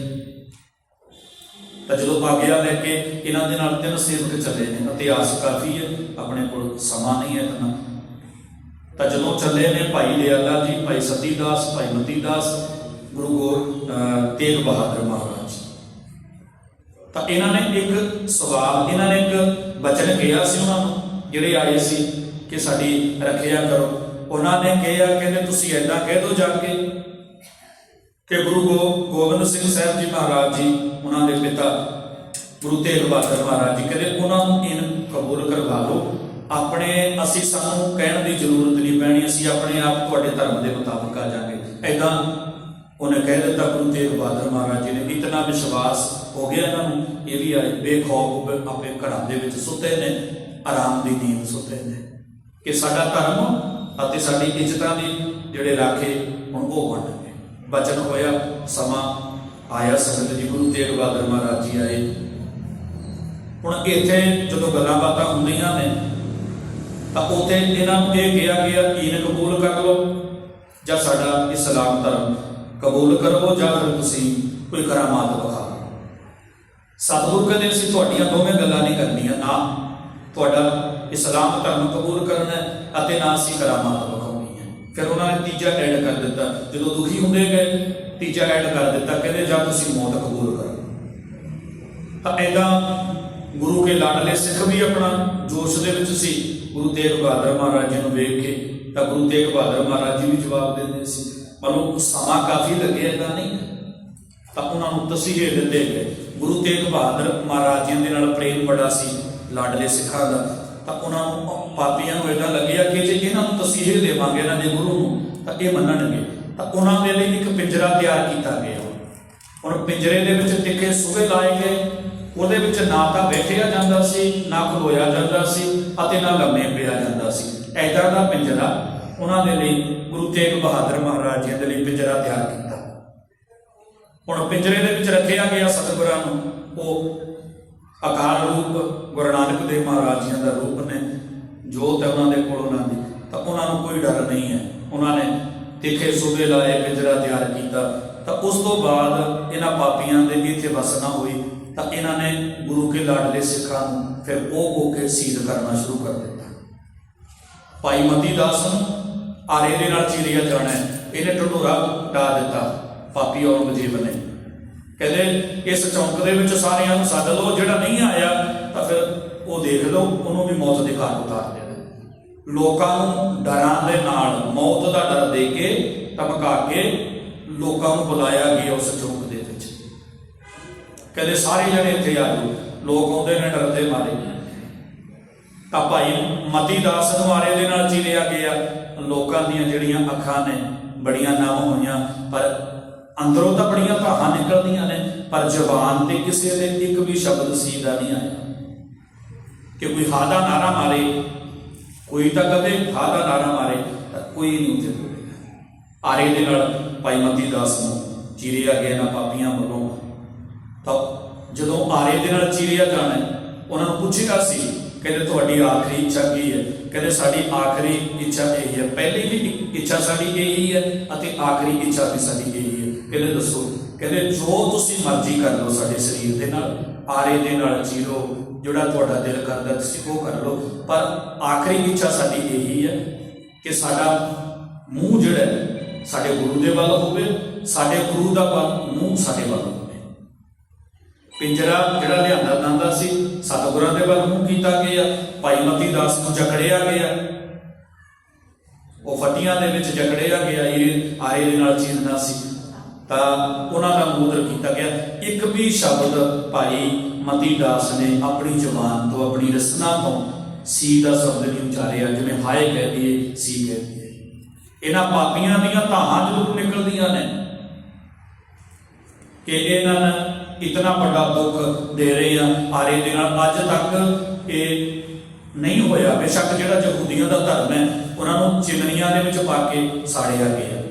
ਤਾਂ ਜਦੋਂ ਆਗਿਆ ਲੈ ਕੇ ਇਹਨਾਂ ਦੇ ਨਾਲ ਤਿੰਨ ਸੇਵਕ ਚੱਲੇ ਨੇ, ਇਤਿਹਾਸ ਕਾਫੀ ਹੈ, ਆਪਣੇ ਕੋਲ ਸਮਾਂ ਨਹੀਂ ਹੈ ਇਤਨਾ ਤਾਂ ਜਦੋਂ ਚੱਲੇ ਨੇ ਭਾਈ ਦਿਆਲਾ ਜੀ, ਭਾਈ ਸਤੀ ਦਾਸ ਭਾਈ ਮਤੀ ਦਾਸ ਗੁਰੂ ਗੋ ਤੇਗ ਬਹਾਦਰ ਮਹਾਰਾਜ। ਤਾਂ ਇਹਨਾਂ ਨੇ ਇੱਕ ਸਵਾਲ, ਇਹਨਾਂ ਨੇ ਇੱਕ ਬਚਨ ਕਿਹਾ ਸੀ ਉਹਨਾਂ ਨੂੰ, ਜਿਹੜੇ ਆਏ ਸੀ ਕਿ ਸਾਡੀ ਰੱਖਿਆ ਕਰੋ। ਉਹਨਾਂ ਨੇ ਕਿਹਾ, ਕਹਿੰਦੇ ਤੁਸੀਂ ਐਦਾਂ ਕਹਿ ਦਿਓ ਜਾ ਕੇ ਕਿ ਗੁਰੂ ਗੋ- ਗੋਬਿੰਦ ਸਿੰਘ ਸਾਹਿਬ ਜੀ ਮਹਾਰਾਜ ਜੀ, ਉਹਨਾਂ ਦੇ ਪਿਤਾ ਗੁਰੂ ਤੇਗ ਬਹਾਦਰ ਮਹਾਰਾਜ ਜੀ, ਕਹਿੰਦੇ ਉਹਨਾਂ ਨੂੰ ਇਨ ਕਬੂਲ ਕਰਵਾ ਲਓ। ਆਪਣੇ, ਅਸੀਂ ਸਾਨੂੰ ਕਹਿਣ ਦੀ ਜ਼ਰੂਰਤ ਨਹੀਂ ਪੈਣੀ, ਅਸੀਂ ਆਪਣੇ ਆਪ ਤੁਹਾਡੇ ਧਰਮ ਦੇ ਮੁਤਾਬਕ ਆ ਜਾਾਂਗੇ ਐਦਾਂ ਉਹਨੇ ਕਹਿ ਦਿੱਤਾ ਗੁਰੂ ਤੇਗ ਬਹਾਦਰ ਮਹਾਰਾਜ ਜੀ ਨੇ, ਇਤਨਾ ਵਿਸ਼ਵਾਸ ਹੋ ਗਿਆ ਇਹਨਾਂ ਨੂੰ, ਇਹ ਵੀ ਆਏ ਬੇਖੌਫ ਆਪਣੇ ਘਰਾਂ ਦੇ ਵਿੱਚ ਸੁੱਤੇ ਨੇ, ਆਰਾਮ ਦੀ ਨੀਂਦ ਸੁੱਤੇ ਨੇ। ਕਿ ਸਾਡਾ ਧਰਮ ਅਤੇ ਸਾਡੀ ਇੱਜ਼ਤਾਂ ਦੀ ਜਿਹੜੇ ਰਾਖੇ, ਹੁਣ ਉਹ ਬਣਨਗੇ ਬਚਨ ਹੋਇਆ, ਸਮਾਂ ਆਇਆ, ਸੰਗਤ ਜੀ, ਗੁਰੂ ਤੇਗ ਬਹਾਦਰ ਮਹਾਰਾਜ ਜੀ ਆਏ। ਹੁਣ ਇੱਥੇ ਜਦੋਂ ਗੱਲਾਂ ਬਾਤਾਂ ਹੁੰਦੀਆਂ ਨੇ ਤਾਂ ਉੱਥੇ ਇਹਨਾਂ ਨੂੰ ਇਹ ਕਿਹਾ ਗਿਆ ਕਿ ਇਹਨੇ ਕਬੂਲ ਕਰ ਲਓ ਜਾਂ ਸਾਡਾ ਇਸਲਾਮ ਧਰਮ ਕਬੂਲ ਕਰੋ ਜਾਂ ਫਿਰ ਤੁਸੀਂ ਕੋਈ ਕਰਾਮਾਤ ਵਿਖਾ ਸਤਿਗੁਰੂ ਕਹਿੰਦੇ ਅਸੀਂ ਤੁਹਾਡੀਆਂ ਦੋਵੇਂ ਗੱਲਾਂ ਨਹੀਂ ਕਰਨੀਆਂ, ਨਾ ਤੁਹਾਡਾ ਇਸਲਾਮ ਧਰਮ ਕਬੂਲ ਕਰਨਾ ਅਤੇ ਨਾ ਅਸੀਂ ਕਰਾਮਾਤ ਵਿਖਾਉਣੀ ਹੈ। ਫਿਰ ਉਹਨਾਂ ਨੇ ਤੀਜਾ ਐਡ ਕਰ ਦਿੱਤਾ। ਜਦੋਂ ਦੁਖੀ ਹੁੰਦੇ ਗਏ, ਤੀਜਾ ਐਡ ਕਰ ਦਿੱਤਾ। ਕਹਿੰਦੇ, ਜਾਂ ਤੁਸੀਂ ਮੌਤ ਕਬੂਲ ਕਰੋ। ਤਾਂ ਐਦਾਂ ਗੁਰੂ ਕੇ ਲਾਡਲੇ ਸਿੱਖ ਵੀ ਆਪਣਾ ਜੋਸ਼ ਦੇ ਵਿੱਚ ਸੀ। ਗੁਰੂ ਤੇਗ ਬਹਾਦਰ ਮਹਾਰਾਜ ਜੀ ਨੂੰ ਵੇਖ ਕੇ ਤਾਂ ਗੁਰੂ ਤੇਗ ਬਹਾਦਰ ਮਹਾਰਾਜ ਜੀ ਵੀ ਜਵਾਬ ਦਿੰਦੇ ਸੀ। ਮਨੋਂ ਸਮਾਂ ਕਾਫੀ ਲੱਗਿਆ ਏਦਾਂ ਨਹੀਂ, ਤਾਂ ਉਹਨਾਂ ਨੂੰ ਤਸੀਹੇ ਦਿੰਦੇ ਗਏ। ਗੁਰੂ ਤੇਗ ਬਹਾਦਰ ਮਹਾਰਾਜ ਜੀ ਦੇ ਨਾਲ ਪ੍ਰੇਮ ਬੜਾ ਸੀ, ਲਾਡਲੇ ਸਿੱਖਾਂ ਦਾ। ਤਾਂ ਉਹਨਾਂ ਨੂੰ ਪਾਪੀਆਂ ਨੂੰ ਏਦਾਂ ਲੱਗਿਆ ਕਿ ਜੇ ਇਹਨਾਂ ਨੂੰ ਤਸੀਹੇ ਦੇਵਾਂਗੇ, ਇਹਨਾਂ ਦੇ ਗੁਰੂ ਨੂੰ, ਤਾਂ ਇਹ ਮੰਨਣਗੇ। ਤਾਂ ਉਹਨਾਂ ਦੇ ਲਈ ਇੱਕ ਪਿੰਜਰਾ ਤਿਆਰ ਕੀਤਾ ਗਿਆ। ਹੁਣ ਪਿੰਜਰੇ ਦੇ ਵਿੱਚ ਤਿੱਖੇ ਸੂਹੇ ਲਾਏ ਗਏ। ਉਹਦੇ ਵਿੱਚ ਨਾ ਤਾਂ ਬੈਠਿਆ ਜਾਂਦਾ ਸੀ, ਨਾ ਖਲੋਇਆ ਜਾਂਦਾ ਸੀ ਅਤੇ ਨਾ ਲੰਮੇ ਪਿਆ ਜਾਂਦਾ ਸੀ। ਐਦਾਂ ਦਾ ਪਿੰਜਰਾ ਉਹਨਾਂ ਦੇ ਲਈ ਗੁਰੂ ਤੇਗ ਬਹਾਦਰ ਮਹਾਰਾਜ ਜੀ ਦੇ ਲਈ ਪਿੰਜਰਾ ਤਿਆਰ ਕੀਤਾ। ਹੁਣ ਪਿੰਜਰੇ ਦੇ ਵਿੱਚ ਰੱਖਿਆ ਗਿਆ ਸਤਿਗੁਰਾਂ ਨੂੰ, ਉਹ ਅਕਾਲ ਰੂਪ ਗੁਰੂ ਨਾਨਕ ਦੇਵ ਮਹਾਰਾਜ ਜੀ ਦਾ ਰੂਪ ਨੇ ਜੋਤ ਹੈ ਉਹਨਾਂ ਦੇ ਕੋਲ ਉਹਨਾਂ ਦੀ ਤਾਂ ਉਹਨਾਂ ਨੂੰ ਕੋਈ ਡਰ ਨਹੀਂ ਹੈ। ਉਹਨਾਂ ਨੇ ਤਿੱਖੇ ਸੂਬੇ ਲਾਏ ਪਿੰਜਰਾ ਤਿਆਰ ਕੀਤਾ। ਤਾਂ ਉਸ ਤੋਂ ਬਾਅਦ ਇਹਨਾਂ ਪਾਪੀਆਂ ਦੇ ਵੀ ਇੱਥੇ ਵਸਣਾ ਹੋਈ। ਤਾਂ ਇਹਨਾਂ ਨੇ ਗੁਰੂ ਕੇ ਲਾਡਲੇ ਸਿੱਖਾਂ ਨੂੰ ਫਿਰ ਉਹ ਹੋ ਕੇ ਸੀਧ ਕਰਨਾ ਸ਼ੁਰੂ ਕਰ ਦਿੱਤਾ। ਭਾਈ ਮਤੀ ਦਾਸ ਨੂੰ ਆਰੇ ਦੇ ਨਾਲ ਚੀਰਿਆ ਜਾਣਾ ਇਹਨੇ ਢੰਡੋਰਾ ਡਾ ਦਿੱਤਾ, ਪਾਪੀ ਔਰੰਗਜ਼ੇਬ ਨੇ। ਕਹਿੰਦੇ, ਇਸ ਚੌਂਕ ਦੇ ਵਿੱਚ ਸਾਰਿਆਂ ਨੂੰ ਸੱਦ ਲਓ, ਜਿਹੜਾ ਨਹੀਂ ਆਇਆ ਤਾਂ ਫਿਰ ਉਹ ਦੇਖ ਲਓ, ਉਹਨੂੰ ਵੀ ਮੌਤ ਦੇ ਘਾਟ ਉਤਾਰ ਦੇਣਾ ਲੋਕਾਂ ਨੂੰ ਡਰਾਂ ਦੇ ਨਾਲ ਮੌਤ ਦਾ ਡਰ ਦੇ ਕੇ ਧਮਕਾ ਕੇ ਲੋਕਾਂ ਨੂੰ ਬੁਲਾਇਆ ਗਿਆ ਉਸ ਚੌਂਕ ਕਹਿੰਦੇ ਸਾਰੇ ਜਣੇ ਇੱਥੇ ਆ ਜਾਓ। ਲੋਕ ਆਉਂਦੇ ਨੇ ਡਰਦੇ ਮਾਰੇ। ਤਾਂ ਭਾਈ ਮਤੀ ਦਾਸ ਦੁਆਰੇ ਦੇ ਨਾਲ ਚੀਰਿਆ ਗਿਆ ਲੋਕਾਂ ਦੀਆਂ ਜਿਹੜੀਆਂ ਅੱਖਾਂ ਨੇ, ਬੜੀਆਂ ਨਮ ਹੋਈਆਂ, ਪਰ ਅੰਦਰੋਂ ਤਾਂ ਬੜੀਆਂ ਧਾਹਾਂ ਨਿਕਲਦੀਆਂ ਨੇ, ਪਰ ਜ਼ਬਾਨ ਤੇ ਕਿਸੇ ਦੇ ਇੱਕ ਵੀ ਸ਼ਬਦ ਸੀਦਾ ਨਹੀਂ ਆਇਆ। ਕਿ ਕੋਈ ਹਾਦਾ ਨਾਰਾ ਮਾਰੇ, ਕੋਈ ਤਾਂ ਕਦੇ ਹਾਦਾ ਨਾਰਾ ਮਾਰੇ, ਤਾਂ ਕੋਈ ਨਹੀਂ ਉੱਥੇ ਬੋਲੇਗਾ ਆਰੇ ਦੇ ਨਾਲ ਭਾਈ ਮਤੀ ਦਾਸ ਨੂੰ ਚੀਰਿਆ ਗਿਆ ਨਾ ਪਾਪੀਆਂ ਵੱਲੋਂ। ਤਾਂ ਜਦੋਂ ਆਰੇ ਦੇ ਨਾਲ ਚੀਰਿਆ ਜਾਣਾ ਉਹਨਾਂ ਨੂੰ ਪੁੱਛਿਆ ਸੀ, ਕਹਿੰਦੇ ਤੁਹਾਡੀ ਆਖਰੀ ਇੱਛਾ ਕੀ ਹੈ? ਕਹਿੰਦੇ ਸਾਡੀ ਆਖਰੀ ਇੱਛਾ ਇਹ ਹੈ। ਪਹਿਲੀ ਵੀ ਇੱਛਾ ਸਾਡੀ ਇਹੀ ਹੈ ਅਤੇ ਆਖਰੀ ਇੱਛਾ ਵੀ ਸਾਡੀ ਇਹੀ ਹੈ। ਕਹਿੰਦੇ ਦੱਸੋ, ਕਹਿੰਦੇ ਜੋ ਤੁਸੀਂ ਮਰਜ਼ੀ ਕਰ ਲਓ ਸਾਡੇ ਸਰੀਰ ਦੇ ਨਾਲ, ਆਰੇ ਦੇ ਨਾਲ ਚੀਰੋ, ਜਿਹੜਾ ਤੁਹਾਡਾ ਦਿਲ ਕਰਦਾ ਤੁਸੀਂ ਉਹ ਕਰ ਲਓ। ਪਰ ਆਖਰੀ ਇੱਛਾ ਸਾਡੀ ਇਹੀ ਹੈ ਕਿ ਸਾਡਾ ਮੂੰਹ ਜਿਹੜਾ ਸਾਡੇ ਗੁਰੂ ਦੇ ਵੱਲ ਹੋਵੇ, ਸਾਡੇ ਗੁਰੂ ਦਾ ਵੱਲ, ਮੂੰਹ ਸਾਡੇ ਵੱਲ ਹੋਵੇ। ਪਿੰਜਰਾ ਜਿਹੜਾ ਲਿਆਂਦਾ ਜਾਂਦਾ ਸੀ, ਸਤਿਗੁਰਾਂ ਦੇ ਵੱਲ ਮੂੰਹ ਕੀਤਾ ਗਿਆ, ਭਾਈ ਮਤੀ ਦਾਸ ਨੂੰ ਜਕੜਿਆ ਗਿਆ। ਉਹ ਫੱਟੀਆਂ ਦੇ ਵਿੱਚ ਜਕੜਿਆ ਗਿਆ, ਇਹ ਆਏ ਦੇ ਨਾਲ ਚੀਰਨਾ ਸੀ। ਤਾਂ ਉਹਨਾਂ ਦਾ ਮੂਦਰ ਕੀਤਾ ਗਿਆ। ਇੱਕ ਵੀ ਸ਼ਬਦ ਭਾਈ ਮਤੀ ਦਾਸ ਨੇ ਆਪਣੀ ਜ਼ੁਬਾਨ ਤੋਂ, ਆਪਣੀ ਰਸਨਾ ਤੋਂ ਸੀ ਦਾ ਸ਼ਬਦ ਨਹੀਂ ਉਚਾਰਿਆ, ਜਿਵੇਂ ਹਾਏ ਕਹਿ ਦਈਏ, ਸੀ ਕਹਿ ਦਈਏ। ਇਹਨਾਂ ਪਾਪੀਆਂ ਦੀਆਂ ਧਾਹਾਂ ਜ਼ਰੂਰ ਨਿਕਲਦੀਆਂ ਨੇ ਕਿ ਇਹਨਾਂ ਨੇ ਇਤਨਾ ਵੱਡਾ ਦੁੱਖ ਦੇ ਰਹੇ ਆ ਆਰੇ ਦੇ ਨਾਲ। ਅੱਜ ਤੱਕ ਇਹ ਨਹੀਂ ਹੋਇਆ। ਬੇਸ਼ੱਕ ਜਿਹੜਾ ਯਹੂਦੀਆਂ ਦਾ ਧਰਮ ਹੈ, ਉਹਨਾਂ ਨੂੰ ਚਿਮਨੀਆਂ ਦੇ ਵਿੱਚ ਪਾ ਕੇ ਸਾੜਿਆ ਗਿਆ।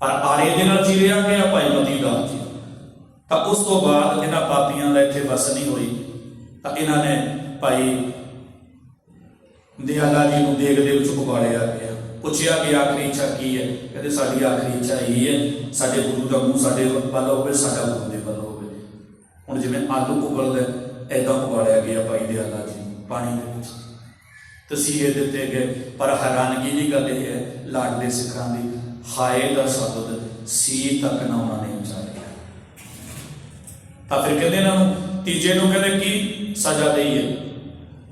ਪਰ ਆਰੇ ਦੇ ਨਾਲ ਚੀਰਿਆ ਗਿਆ? ਭਾਈ ਮਤੀ ਦਾਸ ਜੀ। ਤਾਂ ਉਸ ਤੋਂ ਬਾਅਦ ਇਹਨਾਂ ਪਾਪੀਆਂ ਦਾ ਇੱਥੇ ਵਸ ਨਹੀਂ ਹੋਈ, ਤਾਂ ਇਹਨਾਂ ਨੇ ਭਾਈ ਦਿਆਲਾ ਜੀ ਨੂੰ ਦੇਗ ਦੇ ਵਿੱਚ ਉਬਾਲਿਆ ਗਿਆ। ਪੁੱਛਿਆ ਕਿ ਆਖਰੀ ਇੱਛਾ ਕੀ ਹੈ? ਕਹਿੰਦੇ ਸਾਡੀ ਆਖਰੀ ਇੱਛਾ ਇਹ ਹੈ, ਸਾਡੇ ਗੁਰੂ ਦਾ ਮੂੰਹ ਸਾਡੇ ਵੱਲ ਹੋਵੇ, ਸਾਡਾ ਗੁਰੂ ਦੇ ਵੱਲ ਹੋਵੇ। ਹੁਣ ਜਿਵੇਂ ਆਲੂ ਉਬਲਦਾ ਐਦਾਂ ਉਬਾਲਿਆ ਗਿਆ ਭਾਈ ਦਿਆਲਾ ਜੀ, ਪਾਣੀ ਦੇ ਵਿੱਚ। ਤਸੀਹੇ ਦਿੱਤੇ ਗਏ, ਪਰ ਹੈਰਾਨਗੀ ਦੀ ਗੱਲ ਇਹ ਹੈ, ਲਾਡਲੇ ਸਿੱਖਾਂ ਦੀ ਹਾਏ ਦਾ ਸ਼ਬਦ ਸੀ ਤੱਕ ਨਾ ਉਹਨਾਂ ਨੇ ਉਚਾਰਿਆ। ਤਾਂ ਫਿਰ ਕਹਿੰਦੇ ਇਹਨਾਂ ਨੂੰ, ਤੀਜੇ ਨੂੰ ਕਹਿੰਦੇ ਕੀ ਸਜ਼ਾ ਦੇਈਏ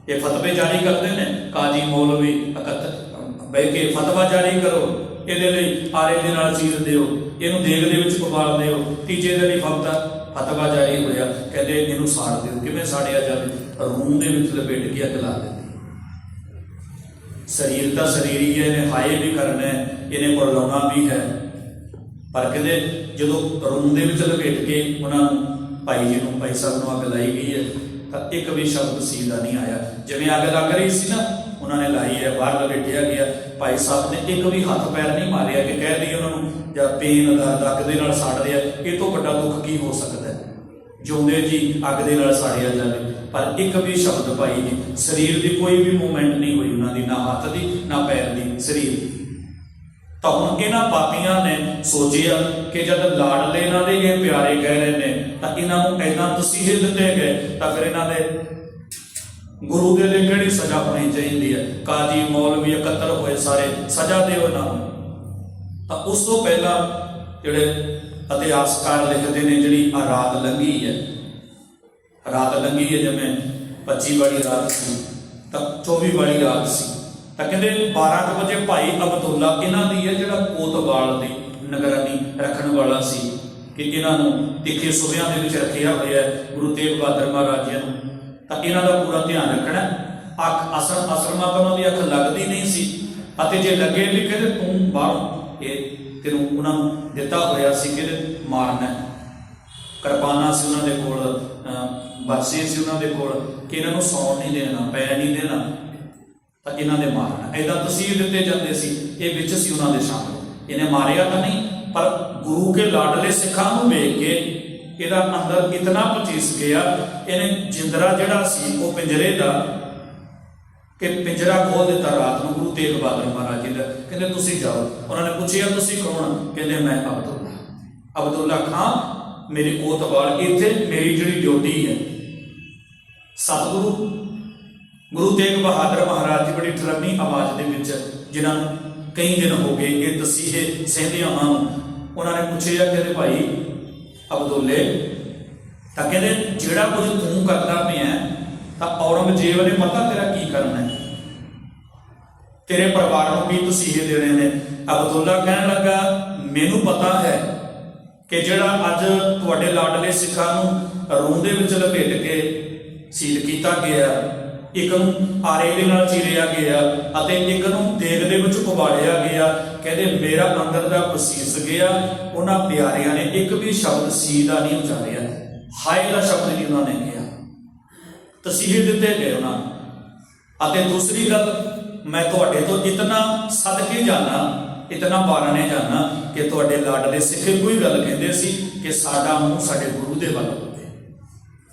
ਇਹ ਫਤਵੇ ਜਾਰੀ ਕਰਦੇ ਨੇ, ਕਾਜੀ ਮੌਲਵੀ ਇਕੱਤਰ ਬਹਿ ਕੇ ਫਤਵਾ ਜਾਰੀ ਕਰੋ। ਇਹਦੇ ਲਈ ਆਰੇ ਦੇ ਨਾਲ ਚੀਰ ਦਿਓ। ਇਹਨੂੰ ਦੇਗ ਦੇ ਵਿੱਚ ਉਬਾਲ ਦਿਓ। ਤੀਜੇ ਦੇ ਲਈ ਫਤਵਾ ਫਤਵਾ ਜਾਰੀ ਹੋਇਆ। ਕਹਿੰਦੇ ਇਹਨੂੰ ਸਾੜ ਦਿਓ। ਕਿਵੇਂ ਸਾੜਿਆ ਜਾਵੇ ਰੂਮ ਦੇ ਵਿੱਚ ਲਪੇਟ ਕੇ ਅੱਗ ਲਾ ਦਿੰਦੇ ਸਰੀਰ ਤਾਂ ਸਰੀਰ ਹੀ ਹੈ ਇਹਨੇ ਹਾਏ ਵੀ ਕਰਨਾ ਹੈ, ਇਹਨੇ ਪਰਲਾਉਣਾ ਵੀ ਹੈ। ਪਰ ਕਹਿੰਦੇ ਜਦੋਂ ਰੂਮ ਦੇ ਵਿੱਚ ਲਪੇਟ ਕੇ ਉਹਨਾਂ ਨੂੰ ਭਾਈ ਜੀ ਨੂੰ, ਭਾਈ ਸਾਹਿਬ ਨੂੰ ਅੱਗ ਲਾਈ ਗਈ ਹੈ, ਤਾਂ ਇੱਕ ਵੀ ਸ਼ਬਦ ਸੀ ਨਹੀਂ ਆਇਆ। ਜਿਵੇਂ ਅੱਗ ਲੱਗ ਰਹੀ ਸੀ ਨਾ ਉਹਨਾਂ ਨੇ ਲਾਈ ਹੈ, ਬਾਹਰ ਲਪੇਟਿਆ ਗਿਆ। ਭਾਈ ਸਾਹਿਬ ਨੇ ਇੱਕ ਵੀ ਹੱਥ ਪੈਰ ਨਹੀਂ ਮਾਰਿਆ ਕਿ ਕਹਿ ਦਈਏ ਉਹਨਾਂ ਨੂੰ, ਜਾਂ ਪੇਨ ਦਾ ਅੱਗ ਦੇ ਨਾਲ ਸਾੜ ਰਿਹਾ, ਇਹ ਤੋਂ ਵੱਡਾ ਦੁੱਖ ਕੀ ਹੋ ਸਕਦਾ ਹੈ? ਜਿਉਂਦੇ ਜੀ ਅੱਗ ਦੇ ਨਾਲ ਸਾੜਿਆ ਜਾਵੇ, ਪਰ ਇੱਕ ਵੀ ਸ਼ਬਦ ਭਾਈ ਜੀ ਸਰੀਰ ਦੀ ਕੋਈ ਵੀ ਮੂਵਮੈਂਟ ਨਹੀਂ ਹੋਈ ਉਹਨਾਂ ਦੀ, ਨਾ ਹੱਥ ਦੀ, ਨਾ ਪੈਰ ਦੀ, ਸਰੀਰ ਦੀ। ਤਾਂ ਹੁਣ ਇਹਨਾਂ ਪਾਪੀਆਂ ਨੇ ਸੋਚਿਆ ਕਿ ਜਦ ਲਾਡਲੇ ਇਹਨਾਂ ਦੇ ਇਹ ਪਿਆਰੇ ਕਹਿ ਰਹੇ ਨੇ, ਤਾਂ ਇਹਨਾਂ ਨੂੰ ਐਦਾਂ ਤਸੀਹੇ ਦਿੱਤੇ ਗਏ, ਤਾਂ ਫਿਰ ਇਹਨਾਂ ਦੇ ਗੁਰੂ ਦੇ ਲਈ ਕਿਹੜੀ ਸਜ਼ਾ ਹੋਣੀ ਚਾਹੀਦੀ ਹੈ? ਕਾਜੀ ਮੌਲਵੀ ਇਕੱਤਰ ਹੋਏ ਸਾਰੇ, ਸਜ਼ਾ ਦਿਓ ਇਹਨਾਂ ਨੂੰ। ਤਾਂ ਉਸ ਤੋਂ ਪਹਿਲਾਂ ਜਿਹੜੇ ਇਤਿਹਾਸਕਾਰ ਲਿਖਦੇ ਨੇ, ਜਿਹੜੀ ਆ ਰਾਤ ਲੰਘੀ ਹੈ ਰਾਤ ਲੰਘੀ ਹੈ, ਜਿਵੇਂ 25 ਵਾਲੀ ਰਾਤ ਸੀ, ਤਾਂ 24 ਵਾਲੀ ਰਾਤ ਸੀ। ਤਾਂ ਕਹਿੰਦੇ 12 ਕੁ ਵਜੇ ਭਾਈ ਅਬਦੁੱਲਾ ਇਹਨਾਂ ਦੀ ਹੈ, ਜਿਹੜਾ ਕੋਤਵਾਲ ਦੀ ਨਿਗਰਾਨੀ ਰੱਖਣ ਵਾਲਾ ਸੀ, ਕਿ ਇਹਨਾਂ ਨੂੰ ਤਿੱਖੇ ਸੁਬਿਆਂ ਦੇ ਵਿੱਚ ਰੱਖਿਆ ਹੋਇਆ ਹੈ, ਗੁਰੂ ਤੇਗ ਬਹਾਦਰ ਮਹਾਰਾਜ ਜੀ ਨੂੰ। ਤਾਂ ਇਹਨਾਂ ਦਾ ਪੂਰਾ ਧਿਆਨ ਰੱਖਣਾ ਅੱਖ ਅਸਰ ਅਸਰਮਾ ਤਾਂ ਦੀ ਅੱਖ ਲੱਗਦੀ ਨਹੀਂ ਸੀ। ਅਤੇ ਜੇ ਲੱਗੇ ਵੀ ਕਹਿੰਦੇ ਤੂੰ ਬਾਹਰੋਂ, ਇਹ ਤੈਨੂੰ ਉਹਨਾਂ ਨੂੰ ਦਿੱਤਾ ਹੋਇਆ ਸੀ ਕਿ ਮਾਰਨਾ ਕਿਰਪਾਨਾਂ ਸੀ ਉਹਨਾਂ ਦੇ ਕੋਲ ਬਰਸੇ ਸੀ ਉਹਨਾਂ ਦੇ ਕੋਲ ਕਿ ਇਹਨਾਂ ਨੂੰ ਸੌਣ ਨਹੀਂ ਦੇਣਾ ਪੈ ਨਹੀਂ ਦੇਣਾ, ਤਾਂ ਇਹਨਾਂ ਦੇ ਮਾਰਨਾ। ਐਦਾਂ ਤਸੀਰ ਦਿੱਤੇ ਜਾਂਦੇ ਸੀ, ਇਹ ਵਿੱਚ ਸੀ ਉਹਨਾਂ ਦੇ ਸ਼ਾਮਲ ਇਹਨੇ ਮਾਰਿਆ ਤਾਂ ਨਹੀਂ, ਪਰ ਗੁਰੂ ਕੇ ਲਾਡਲੇ ਸਿੱਖਾਂ ਨੂੰ ਵੇਖ ਕੇ ਇਹਦਾ ਅੰਦਰ ਇਤਨਾ ਪਚੀਸ ਗਿਆ, ਇਹਨੇ ਜਿੰਦਰਾ ਜਿਹੜਾ ਸੀ, ਉਹ ਪਿੰਜਰੇ ਦਾ ਕਿ ਪਿੰਜਰਾ ਖੋਲ ਦਿੱਤਾ ਰਾਤ ਨੂੰ, ਗੁਰੂ ਤੇਗ ਬਹਾਦਰ ਮਹਾਰਾਜ ਜੀ ਦਾ। ਕਹਿੰਦੇ, ਤੁਸੀਂ ਜਾਓ। ਉਹਨਾਂ ਨੇ ਪੁੱਛਿਆ, ਤੁਸੀਂ ਕੌਣ ਕਹਿੰਦੇ, ਮੈਂ ਅਬਦੁੱਲਾ। ਅਬਦੁੱਲਾ ਖਾਨ ਮੇਰੀ ਕੋਤਵਾਲ ਇੱਥੇ ਮੇਰੀ ਜਿਹੜੀ ਡਿਊਟੀ ਹੈ। ਸਤਿਗੁਰੂ, ਗੁਰੂ ਤੇਗ ਬਹਾਦਰ ਮਹਾਰਾਜ ਜੀ ਬੜੀ ਠਰਮੀ ਆਵਾਜ਼ ਦੇ ਵਿੱਚ ਜਿਨ੍ਹਾਂ ਨੂੰ ਕਈ ਦਿਨ ਹੋ ਗਏ, ਇਹ ਤਸੀਹੇ ਸਹਿੰਦੇ ਉਹਨਾਂ ਨੂੰ ਉਹਨਾਂ ਨੇ ਪੁੱਛਿਆ, ਕਹਿੰਦੇ ਭਾਈ ਅਬਦੁੱਲੇ, ਤਾਂ ਕਹਿੰਦੇ ਜਿਹੜਾ ਕੁਝ ਤੂੰ ਕਰਦਾ ਪਿਆ, ਤਾਂ ਔਰੰਗਜ਼ੇਬ ਨੇ ਪਤਾ ਤੇਰਾ ਕੀ ਕਰਨਾ ਹੈ? ਤੇਰੇ ਪਰਿਵਾਰ ਨੂੰ ਕੀ ਤਸੀਹੇ ਦੇਣੇ ਨੇ। ਅਬਦੁੱਲਾ ਕਹਿਣ ਲੱਗਾ, ਮੈਨੂੰ ਪਤਾ ਹੈ ਕਿ ਜਿਹੜਾ ਅੱਜ ਤੁਹਾਡੇ ਲਾਡਲੇ ਸਿੱਖਾਂ ਨੂੰ ਰੂਹ ਦੇ ਵਿੱਚ ਲਪੇਟ ਕੇ ਸੀਲ ਕੀਤਾ ਗਿਆ ਇੱਕ ਨੂੰ ਆਰੇ ਦੇ ਨਾਲ ਚੀਰਿਆ ਗਿਆ ਅਤੇ ਇੱਕ ਨੂੰ ਦੇਗ ਦੇ ਵਿੱਚ ਉਬਾਲਿਆ ਗਿਆ। ਕਹਿੰਦੇ, ਮੇਰਾ ਅੰਦਰ ਦਾ ਪਸੀਸ ਗਿਆ। ਉਹਨਾਂ ਪਿਆਰਿਆਂ ਨੇ ਇੱਕ ਵੀ ਸ਼ਬਦ ਸੀ ਦਾ ਨਹੀਂ ਉਚਾਰਿਆ। ਹਾਏ ਦਾ ਸ਼ਬਦ ਨਹੀਂ ਉਹਨਾਂ ਨੇ ਕਿਹਾ। ਤਸੀਹੇ ਦਿੱਤੇ ਗਏ ਉਹਨਾਂ ਅਤੇ ਦੂਸਰੀ ਗੱਲ, ਮੈਂ ਤੁਹਾਡੇ ਤੋਂ ਇਤਨਾ ਸਦਕੇ ਜਾਣਾ ਇਤਨਾ ਬਾਰਣੇ ਜਾਣਾ ਕਿ ਤੁਹਾਡੇ ਲਾਡਲੇ ਸਿੱਖ ਕੋਈ ਗੱਲ ਕਹਿੰਦੇ ਸੀ ਕਿ ਸਾਡਾ ਮੂੰਹ ਸਾਡੇ ਗੁਰੂ ਦੇ ਵੱਲ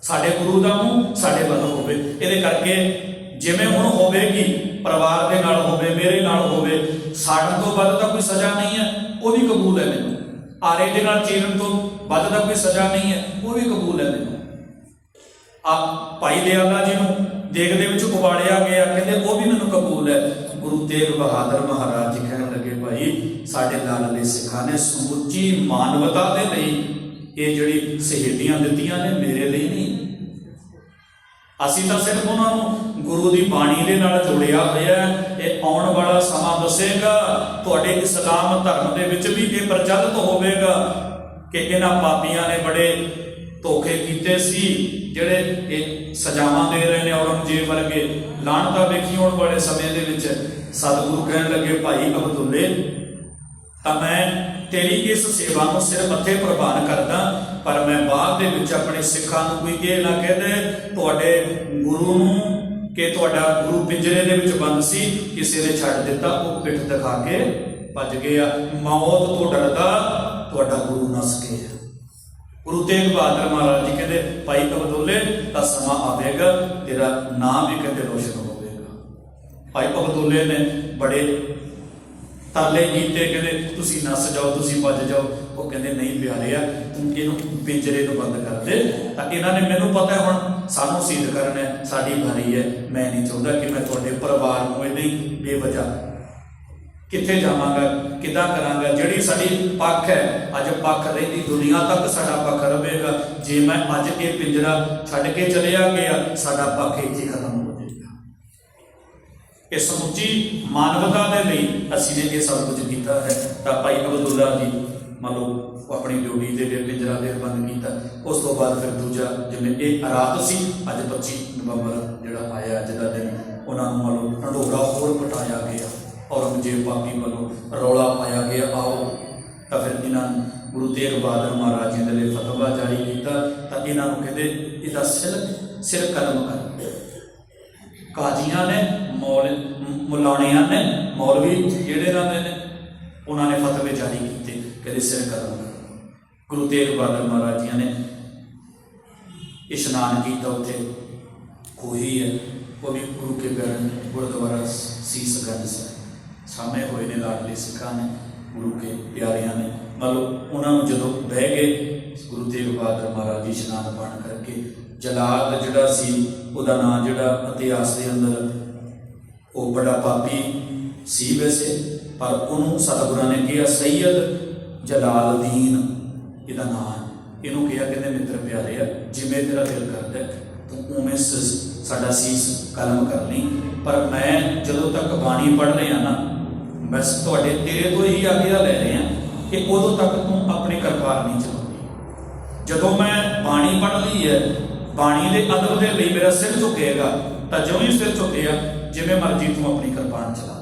ਸਾਡੇ ਗੁਰੂ ਦਾ ਮੂੰਹ ਸਾਡੇ ਵੱਲ ਹੋਵੇ। ਇਹਦੇ ਕਰਕੇ ਜਿਵੇਂ ਹੁਣ ਹੋਵੇਗੀ, ਪਰਿਵਾਰ ਦੇ ਨਾਲ ਹੋਵੇ, ਮੇਰੇ ਨਾਲ ਹੋਵੇ ਸਾੜਨ ਤੋਂ ਵੱਧ ਤਾਂ ਕੋਈ ਸਜ਼ਾ ਨਹੀਂ ਹੈ, ਉਹ ਵੀ ਕਬੂਲ ਹੈ ਮੈਨੂੰ। ਆਰੇ ਦੇ ਨਾਲ ਚੀਰਨ ਤੋਂ ਵੱਧ ਤਾਂ ਕੋਈ ਸਜ਼ਾ ਨਹੀਂ ਹੈ, ਉਹ ਵੀ ਕਬੂਲ ਹੈ ਮੈਨੂੰ। ਆ ਭਾਈ ਦਿਆਲਾ ਜੀ ਨੂੰ ਦੇਗ ਦੇ ਵਿੱਚ ਉਬਾਲਿਆ ਗਿਆ, ਕਹਿੰਦੇ ਉਹ ਵੀ ਮੈਨੂੰ ਕਬੂਲ ਹੈ। ਗੁਰੂ ਤੇਗ ਬਹਾਦਰ ਮਹਾਰਾਜ ਜੀ ਕਹਿਣ ਲੱਗੇ, ਭਾਈ, ਸਾਡੇ ਲਾਲ ਦੇ ਸਿੱਖਾਂ ਨੇ ਸਮੁੱਚੀ ਮਾਨਵਤਾ ਦੇ ਲਈ ਇਹ ਜਿਹੜੀ ਸ਼ਹੀਦੀਆਂ ਦਿੱਤੀਆਂ ਨੇ ਮੇਰੇ ਲਈ ਨਹੀਂ। ਅਸੀਂ ਤਾਂ ਸਿਰਫ ਉਹਨਾਂ ਨੂੰ ਗੁਰੂ ਦੀ ਬਾਣੀ ਦੇ ਨਾਲ ਜੋੜਿਆ ਹੋਇਆ ਹੈ। ਇਹ ਆਉਣ ਵਾਲਾ ਸਮਾਂ ਦੱਸੇਗਾ, ਤੁਹਾਡੇ ਇਸਲਾਮ ਧਰਮ ਦੇ ਵਿੱਚ ਵੀ ਇਹ ਪ੍ਰਚਲਿਤ ਹੋਵੇਗਾ ਕਿ ਇਹਨਾਂ ਪਾਪੀਆਂ ਨੇ ਬੜੇ ਧੋਖੇ ਕੀਤੇ ਸੀ, ਜਿਹੜੇ ਇਹ ਸਜ਼ਾਵਾਂ ਦੇ ਰਹੇ ਨੇ ਔਰੰਗਜ਼ੇਬ ਵਰਗੇ ਲਾਣਤਾ ਵੇਖੀ ਆਉਣ ਵਾਲੇ ਸਮੇਂ ਦੇ ਵਿੱਚ। ਸਤਿਗੁਰੂ ਕਹਿਣ ਲੱਗੇ, ਭਾਈ ਅਬਦੁੱਲੇ ਤਾਂ ਮੈਂ ਤੇਰੀ ਇਸ ਸੇਵਾ ਨੂੰ ਸਿਰ ਮੱਥੇ ਪ੍ਰਵਾਨ ਕਰਦਾ, ਪਰ ਮੈਂ ਬਾਅਦ ਦੇ ਵਿੱਚ ਆਪਣੇ ਸਿੱਖਾਂ ਨੂੰ ਕੋਈ ਇਹ ਨਾ ਕਹਦੇ ਤੁਹਾਡੇ ਗੁਰੂ ਨੂੰ ਕਿ ਤੁਹਾਡਾ ਗੁਰੂ ਪਿੰਜਰੇ ਦੇ ਵਿੱਚ ਬੰਦ ਸੀ, ਕਿਸੇ ਨੇ ਛੱਡ ਦਿੱਤਾ, ਉਹ ਪਿੱਠ ਦਿਖਾ ਕੇ ਭੱਜ ਗਿਆ। ਮੌਤ ਤੋਂ ਡਰਦਾ, ਤੁਹਾਡਾ ਗੁਰੂ ਨਸ ਗਿਆ। ਗੁਰੂ ਤੇਗ ਬਹਾਦਰ ਮਹਾਰਾਜ ਜੀ ਕਹਿੰਦੇ, ਭਾਈ ਅਬਦੁੱਲੇ, ਤਾਂ ਸਮਾਂ ਆਵੇਗਾ, ਤੇਰਾ ਨਾਮ ਵੀ ਕਹਿੰਦੇ ਰੋਸ਼ਨ ਹੋਵੇਗਾ। ਭਾਈ ਅਬਦੁੱਲੇ ਨੇ ਬੜੇ ਤਰਲੇ ਕੀਤੇ ਕਹਿੰਦੇ, ਤੁਸੀਂ ਨੱਸ ਜਾਓ, ਤੁਸੀਂ ਭੱਜ ਜਾਓ। ਉਹ ਕਹਿੰਦੇ, ਨਹੀਂ ਪਿਆਰਿਆ ਤੂੰ ਇਹਨੂੰ ਪਿੰਜਰੇ ਨੂੰ ਬੰਦ ਕਰ ਦੇ। ਤਾਂ ਇਹਨਾਂ ਨੇ ਮੈਨੂੰ ਪਤਾ ਹੁਣ, ਸਾਨੂੰ ਸਿੱਧ ਕਰਨਾ ਹੈ, ਸਾਡੀ ਵਾਰੀ ਹੈ। ਮੈਂ ਨਹੀਂ ਚਾਹੁੰਦਾ ਕਿ ਮੈਂ ਤੁਹਾਡੇ ਪਰਿਵਾਰ ਨੂੰ ਇਹ ਨਹੀਂ ਬੇਵਜ੍ਹਾ ਕਿੱਥੇ ਜਾਵਾਂਗਾ, ਕਿੱਦਾਂ ਕਰਾਂਗਾ। ਜਿਹੜੀ ਸਾਡੀ ਪੱਖ ਹੈ, ਅੱਜ ਪੱਖ ਰਹਿੰਦੀ ਦੁਨੀਆ ਤੱਕ ਸਾਡਾ ਪੱਖ ਰਹੇਗਾ। ਜੇ ਮੈਂ ਅੱਜ ਇਹ ਪਿੰਜਰਾ ਛੱਡ ਕੇ ਚਲਿਆ ਗਿਆ, ਸਾਡਾ ਪੱਖ ਇੱਥੇ ਖਤਮ ਹੋ ਇਹ ਸਮੁੱਚੀ ਮਾਨਵਤਾ ਦੇ ਲਈ ਅਸੀਂ ਨੇ ਇਹ ਸਭ ਕੁਝ ਕੀਤਾ ਹੈ, ਤਾਂ ਭਾਈ ਅਬਦੁੱਲਾ ਜੀ ਮੰਨ ਲਓ ਉਹ ਆਪਣੀ ਡਿਊਟੀ ਦੇ ਲਈ ਪਿੰਜਰਾ ਦੇ ਬੰਦ ਕੀਤਾ। ਉਸ ਤੋਂ ਬਾਅਦ ਫਿਰ ਦੂਜਾ ਜਿਵੇਂ ਇਹ ਰਾਤ ਸੀ, ਅੱਜ 25 ਨਵੰਬਰ ਜਿਹੜਾ ਆਇਆ ਅੱਜ ਦਾ ਦਿਨ, ਉਹਨਾਂ ਨੂੰ ਮੰਨ ਲਓ ਢੰਡੋਰਾ ਹੋਰ ਪਟਾਇਆ ਗਿਆ, ਔਰੰਗਜ਼ੇਬ ਪਾਪੀ ਵੱਲੋਂ ਰੌਲਾ ਪਾਇਆ ਗਿਆ, ਆਓ। ਤਾਂ ਫਿਰ ਇਹਨਾਂ ਨੂੰ ਗੁਰੂ ਤੇਗ ਬਹਾਦਰ ਮਹਾਰਾਜ ਜੀ ਦੇ ਲਈ ਫਤਵਾ ਜਾਰੀ ਕੀਤਾ, ਤਾਂ ਇਹਨਾਂ ਨੂੰ ਕਹਿੰਦੇ ਇਹਦਾ ਸਿਰ ਸਿਰ ਕਲਮ ਕਰ। ਕਾਜ਼ੀਆਂ ਨੇ, ਮੌਲ ਮ- ਮੁਲਾਣਿਆਂ ਨੇ, ਮੌਲਵੀ ਜਿਹੜੇ ਰਹਿੰਦੇ ਨੇ, ਉਹਨਾਂ ਨੇ ਫਤਵੇ ਜਾਰੀ ਕੀਤੇ ਕਹਿੰਦੇ ਸਿਰ ਕਦਮ ਕਰੋ ਗੁਰੂ ਤੇਗ ਬਹਾਦਰ ਮਹਾਰਾਜ ਜੀ ਨੇ ਇਸ਼ਨਾਨ ਕੀਤਾ ਉੱਥੇ। ਕੋਈ ਹੈ, ਉਹ ਵੀ ਗੁਰੂ ਕੇ ਘਰ ਗੁਰਦੁਆਰਾ ਸੀਸ ਗੰਜ ਸਾਹਿਬ। ਸਾਹਮਣੇ ਹੋਏ ਨੇ ਲਾਡਲੇ ਸਿੱਖਾਂ ਨੇ, ਗੁਰੂ ਕੇ ਪਿਆਰਿਆਂ ਨੇ। ਮਤਲਬ ਉਹਨਾਂ ਨੂੰ ਜਦੋਂ ਬਹਿ ਗਏ, ਗੁਰੂ ਤੇਗ ਬਹਾਦਰ ਮਹਾਰਾਜ ਜੀ ਇਸ਼ਨਾਨ ਪਾਣ ਕਰਕੇ ਜਲਾਦ ਜਿਹੜਾ ਸੀ, ਉਹਦਾ ਨਾਂ ਜਿਹੜਾ ਇਤਿਹਾਸ ਦੇ ਅੰਦਰ ਉਹ ਬੜਾ ਪਾਪੀ ਸੀ ਵੈਸੇ, ਪਰ ਉਹਨੂੰ ਸਤਿਗੁਰਾਂ ਨੇ ਕਿਹਾ ਸੈਯਦ ਜਲਾਲਦੀਨ। ਇਹਦਾ ਨਾਮ ਹੈ। ਇਹਨੂੰ ਕਿਹਾ ਕਹਿੰਦੇ, ਮਿੱਤਰ ਪਿਆਰੇ ਆ, ਜਿਵੇਂ ਤੇਰਾ ਦਿਲ ਕਰਦਾ ਤੂੰ ਉਵੇਂ ਸਾਡਾ ਸੀਸ ਕਲਮ ਕਰ ਲਈ। ਪਰ ਮੈਂ ਜਦੋਂ ਤੱਕ ਬਾਣੀ ਪੜ੍ਹ ਰਿਹਾ ਨਾ, ਬਸ ਤੁਹਾਡੇ ਤੇਰੇ ਤੋਂ ਹੀ ਆਗਿਆ ਲੈ ਰਹੇ ਆ ਕਿ ਉਦੋਂ ਤੱਕ ਤੂੰ ਆਪਣੀ ਕਰਪਾਰ ਨਹੀਂ ਚਲਾਉਂਦੀ। ਜਦੋਂ ਮੈਂ ਬਾਣੀ ਪੜ੍ਹ ਲਈ ਹੈ ਬਾਣੀ ਦੇ ਅਦਬ ਦੇ ਲਈ ਮੇਰਾ ਸਿਰ ਝੁਕੇਗਾ, ਤਾਂ ਜਿਉਂ ਹੀ ਸਿਰ ਝੁਕਿਆ ਜਿਵੇਂ ਮਰਜ਼ੀ ਤੂੰ ਆਪਣੀ ਕਿਰਪਾਨ ਚਲਾ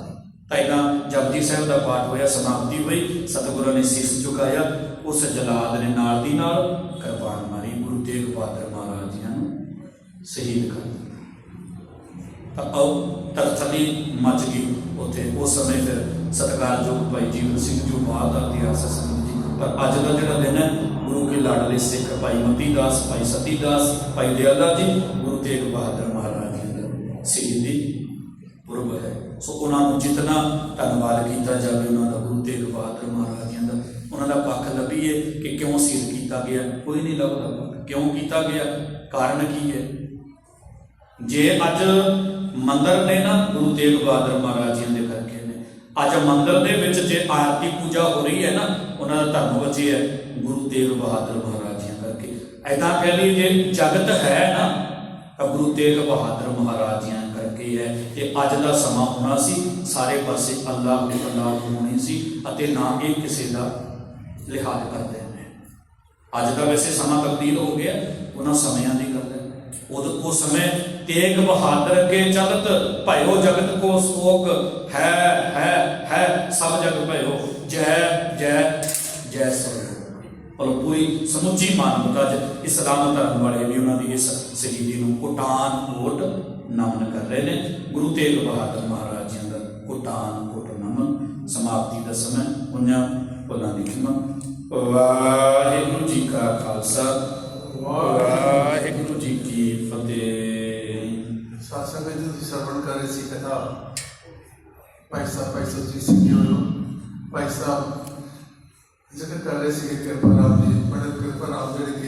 ਤਾਂ ਇਦਾਂ ਜਪਜੀ ਸਾਹਿਬ ਦਾ ਪਾਠ ਹੋਇਆ, ਸਮਾਪਤੀ ਹੋਈ, ਸਤਿਗੁਰਾਂ ਨੇ ਸੀਸ ਝੁਕਾਇਆ, ਉਸ ਜਲਾਦ ਨੇ ਨਾਲ ਦੀ ਨਾਲ ਕਿਰਪਾਨ ਮਾਰੀ, ਗੁਰੂ ਤੇਗ ਬਹਾਦਰ ਮਹਾਰਾਜ ਜੀ ਨੂੰ ਸ਼ਹੀਦ ਕਰ ਤਾਂ ਉਹ ਤਰਥਲੀ ਮਚ ਗਈ ਉੱਥੇ। ਉਸ ਸਮੇਂ ਫਿਰ ਸਤਿਕਾਰਯੋਗ ਭਾਈ ਜੀਵਨ ਸਿੰਘ ਜੋ ਬਾਅਦ ਦਾ ਇਤਿਹਾਸ ਹੈ ਪਰ ਅੱਜ ਦਾ ਜਿਹੜਾ ਦਿਨ ਹੈ, ਗੁਰੂ ਕੇ ਲਾਡਲੇ ਸਿੱਖ ਭਾਈ ਮਤੀ ਦਾਸ, ਭਾਈ ਸਤੀ ਦਾਸ, ਭਾਈ ਦਿਆਲਾ ਜੀ, ਗੁਰੂ ਤੇਗ ਬਹਾਦਰ ਮਹਾਰਾਜ ਜੀ ਦਾ ਸ਼ਹੀਦੀ ਪੁਰਬ ਹੈ। ਸੋ ਉਹਨਾਂ ਨੂੰ ਜਿਤਨਾ ਧੰਨਵਾਦ ਕੀਤਾ ਜਾਵੇ ਉਹਨਾਂ ਦਾ, ਗੁਰੂ ਤੇਗ ਬਹਾਦਰ ਮਹਾਰਾਜ ਜੀ ਦਾ, ਉਹਨਾਂ ਦਾ ਪੱਖ ਲੱਭੀਏ ਕਿ ਕਿਉਂ ਸ਼ਹੀਦ ਕੀਤਾ ਗਿਆ। ਕੋਈ ਨਹੀਂ ਲੱਭਦਾ ਕਿਉਂ ਕੀਤਾ ਗਿਆ? ਕਾਰਨ ਕੀ ਹੈ? ਜੇ ਅੱਜ ਮੰਦਰ ਨੇ ਨਾ ਗੁਰੂ ਤੇਗ ਬਹਾਦਰ ਮਹਾਰਾਜ ਅੱਜ ਮੰਦਰ ਦੇ ਵਿੱਚ ਜੇ ਆਰਤੀ ਪੂਜਾ ਹੋ ਰਹੀ ਹੈ ਨਾ, ਉਹਨਾਂ ਦਾ ਧਰਮ ਵਜੇ ਹੈ, ਗੁਰੂ ਤੇਗ ਬਹਾਦਰ ਮਹਾਰਾਜ ਜੀ ਐਦਾਂ ਕਹਿ ਲਈ ਜੇ ਜਗਤ ਹੈ ਨਾ, ਤਾਂ ਗੁਰੂ ਤੇਗ ਬਹਾਦਰ ਮਹਾਰਾਜ ਜੀਆਂ ਕਰਕੇ ਹੈ। ਕਿ ਅੱਜ ਦਾ ਸਮਾਂ ਹੋਣਾ ਸੀ, ਸਾਰੇ ਪਾਸੇ ਅੱਲਾਹ ਦੀ ਅੱਲਾਹ ਹੋਣੀ ਸੀ ਅਤੇ ਨਾ ਇਹ ਕਿਸੇ ਦਾ ਲਿਹਾਜ਼ ਕਰਦੇ ਨੇ ਅੱਜ ਦਾ ਵੈਸੇ ਸਮਾਂ ਤਬਦੀਲ ਹੋ ਗਿਆ, ਉਹਨਾਂ ਸਮਿਆਂ ਦੀ ਗੱਲ ਹੈ। ਉਦੋਂ ਉਹ ਸਮੇਂ ਤੇਗ ਬਹਾਦਰ ਕੇ ਚਲਤ, ਭਇਓ ਜਗਤ ਕੋ ਸੋਕ, ਹੈ ਹੈ ਹੈ, ਸਭ ਜਗ ਭਇਓ। ਜੈ ਜੈ ਜੈ ਸੋ ਔਰ ਪੂਰੀ ਸਮੁੱਚੀ ਮਾਨਵਤਾ ਚ ਇਸਲਾਮ ਧਰਮ ਵਾਲੇ ਵੀ ਉਹਨਾਂ ਦੀ ਇਸ ਸ਼ਹੀਦੀ ਨੂੰ ਕੋਟਾਨ ਕੋਟ ਨਮਨ ਕਰ ਰਹੇ ਨੇ। ਗੁਰੂ ਤੇਗ ਬਹਾਦਰ ਮਹਾਰਾਜ ਜੀ ਦਾ ਕੋਟਾਨ ਕੋਟ ਨਮਨ, ਸਮਾਪਤੀ ਦਾ ਸਮਾਂ ਉਹਨਾਂ ਉਹਨਾਂ ਦੀ ਖਿਮਤ ਵਾਹਿਗੁਰੂ ਜੀ ਕਾ ਖਾਲਸਾ। ਵਾਹਿਗੁਰੂ ਜੀ ਕੀ ਫਤਿਹ। ਸਾਧ ਜੀ, ਤੁਸੀਂ ਸਰਵਣ ਕਰ ਰਹੇ ਸੀ ਕਥਾ। ਭਾਈ ਸਾਹਿਬ ਭਾਈ ਸਾਹਿਬ ਜੀ ਸਿੰਘਿਓ ਭਾਈ ਜ਼ਿਕਰ ਕਰ ਰਹੇ ਸੀ ਕਿ ਕਿਰਪਾ ਰਾਮ ਜੀ, ਬੜੇ ਕਿਰਪਾ ਰਾਮ ਜਿਹੜੇ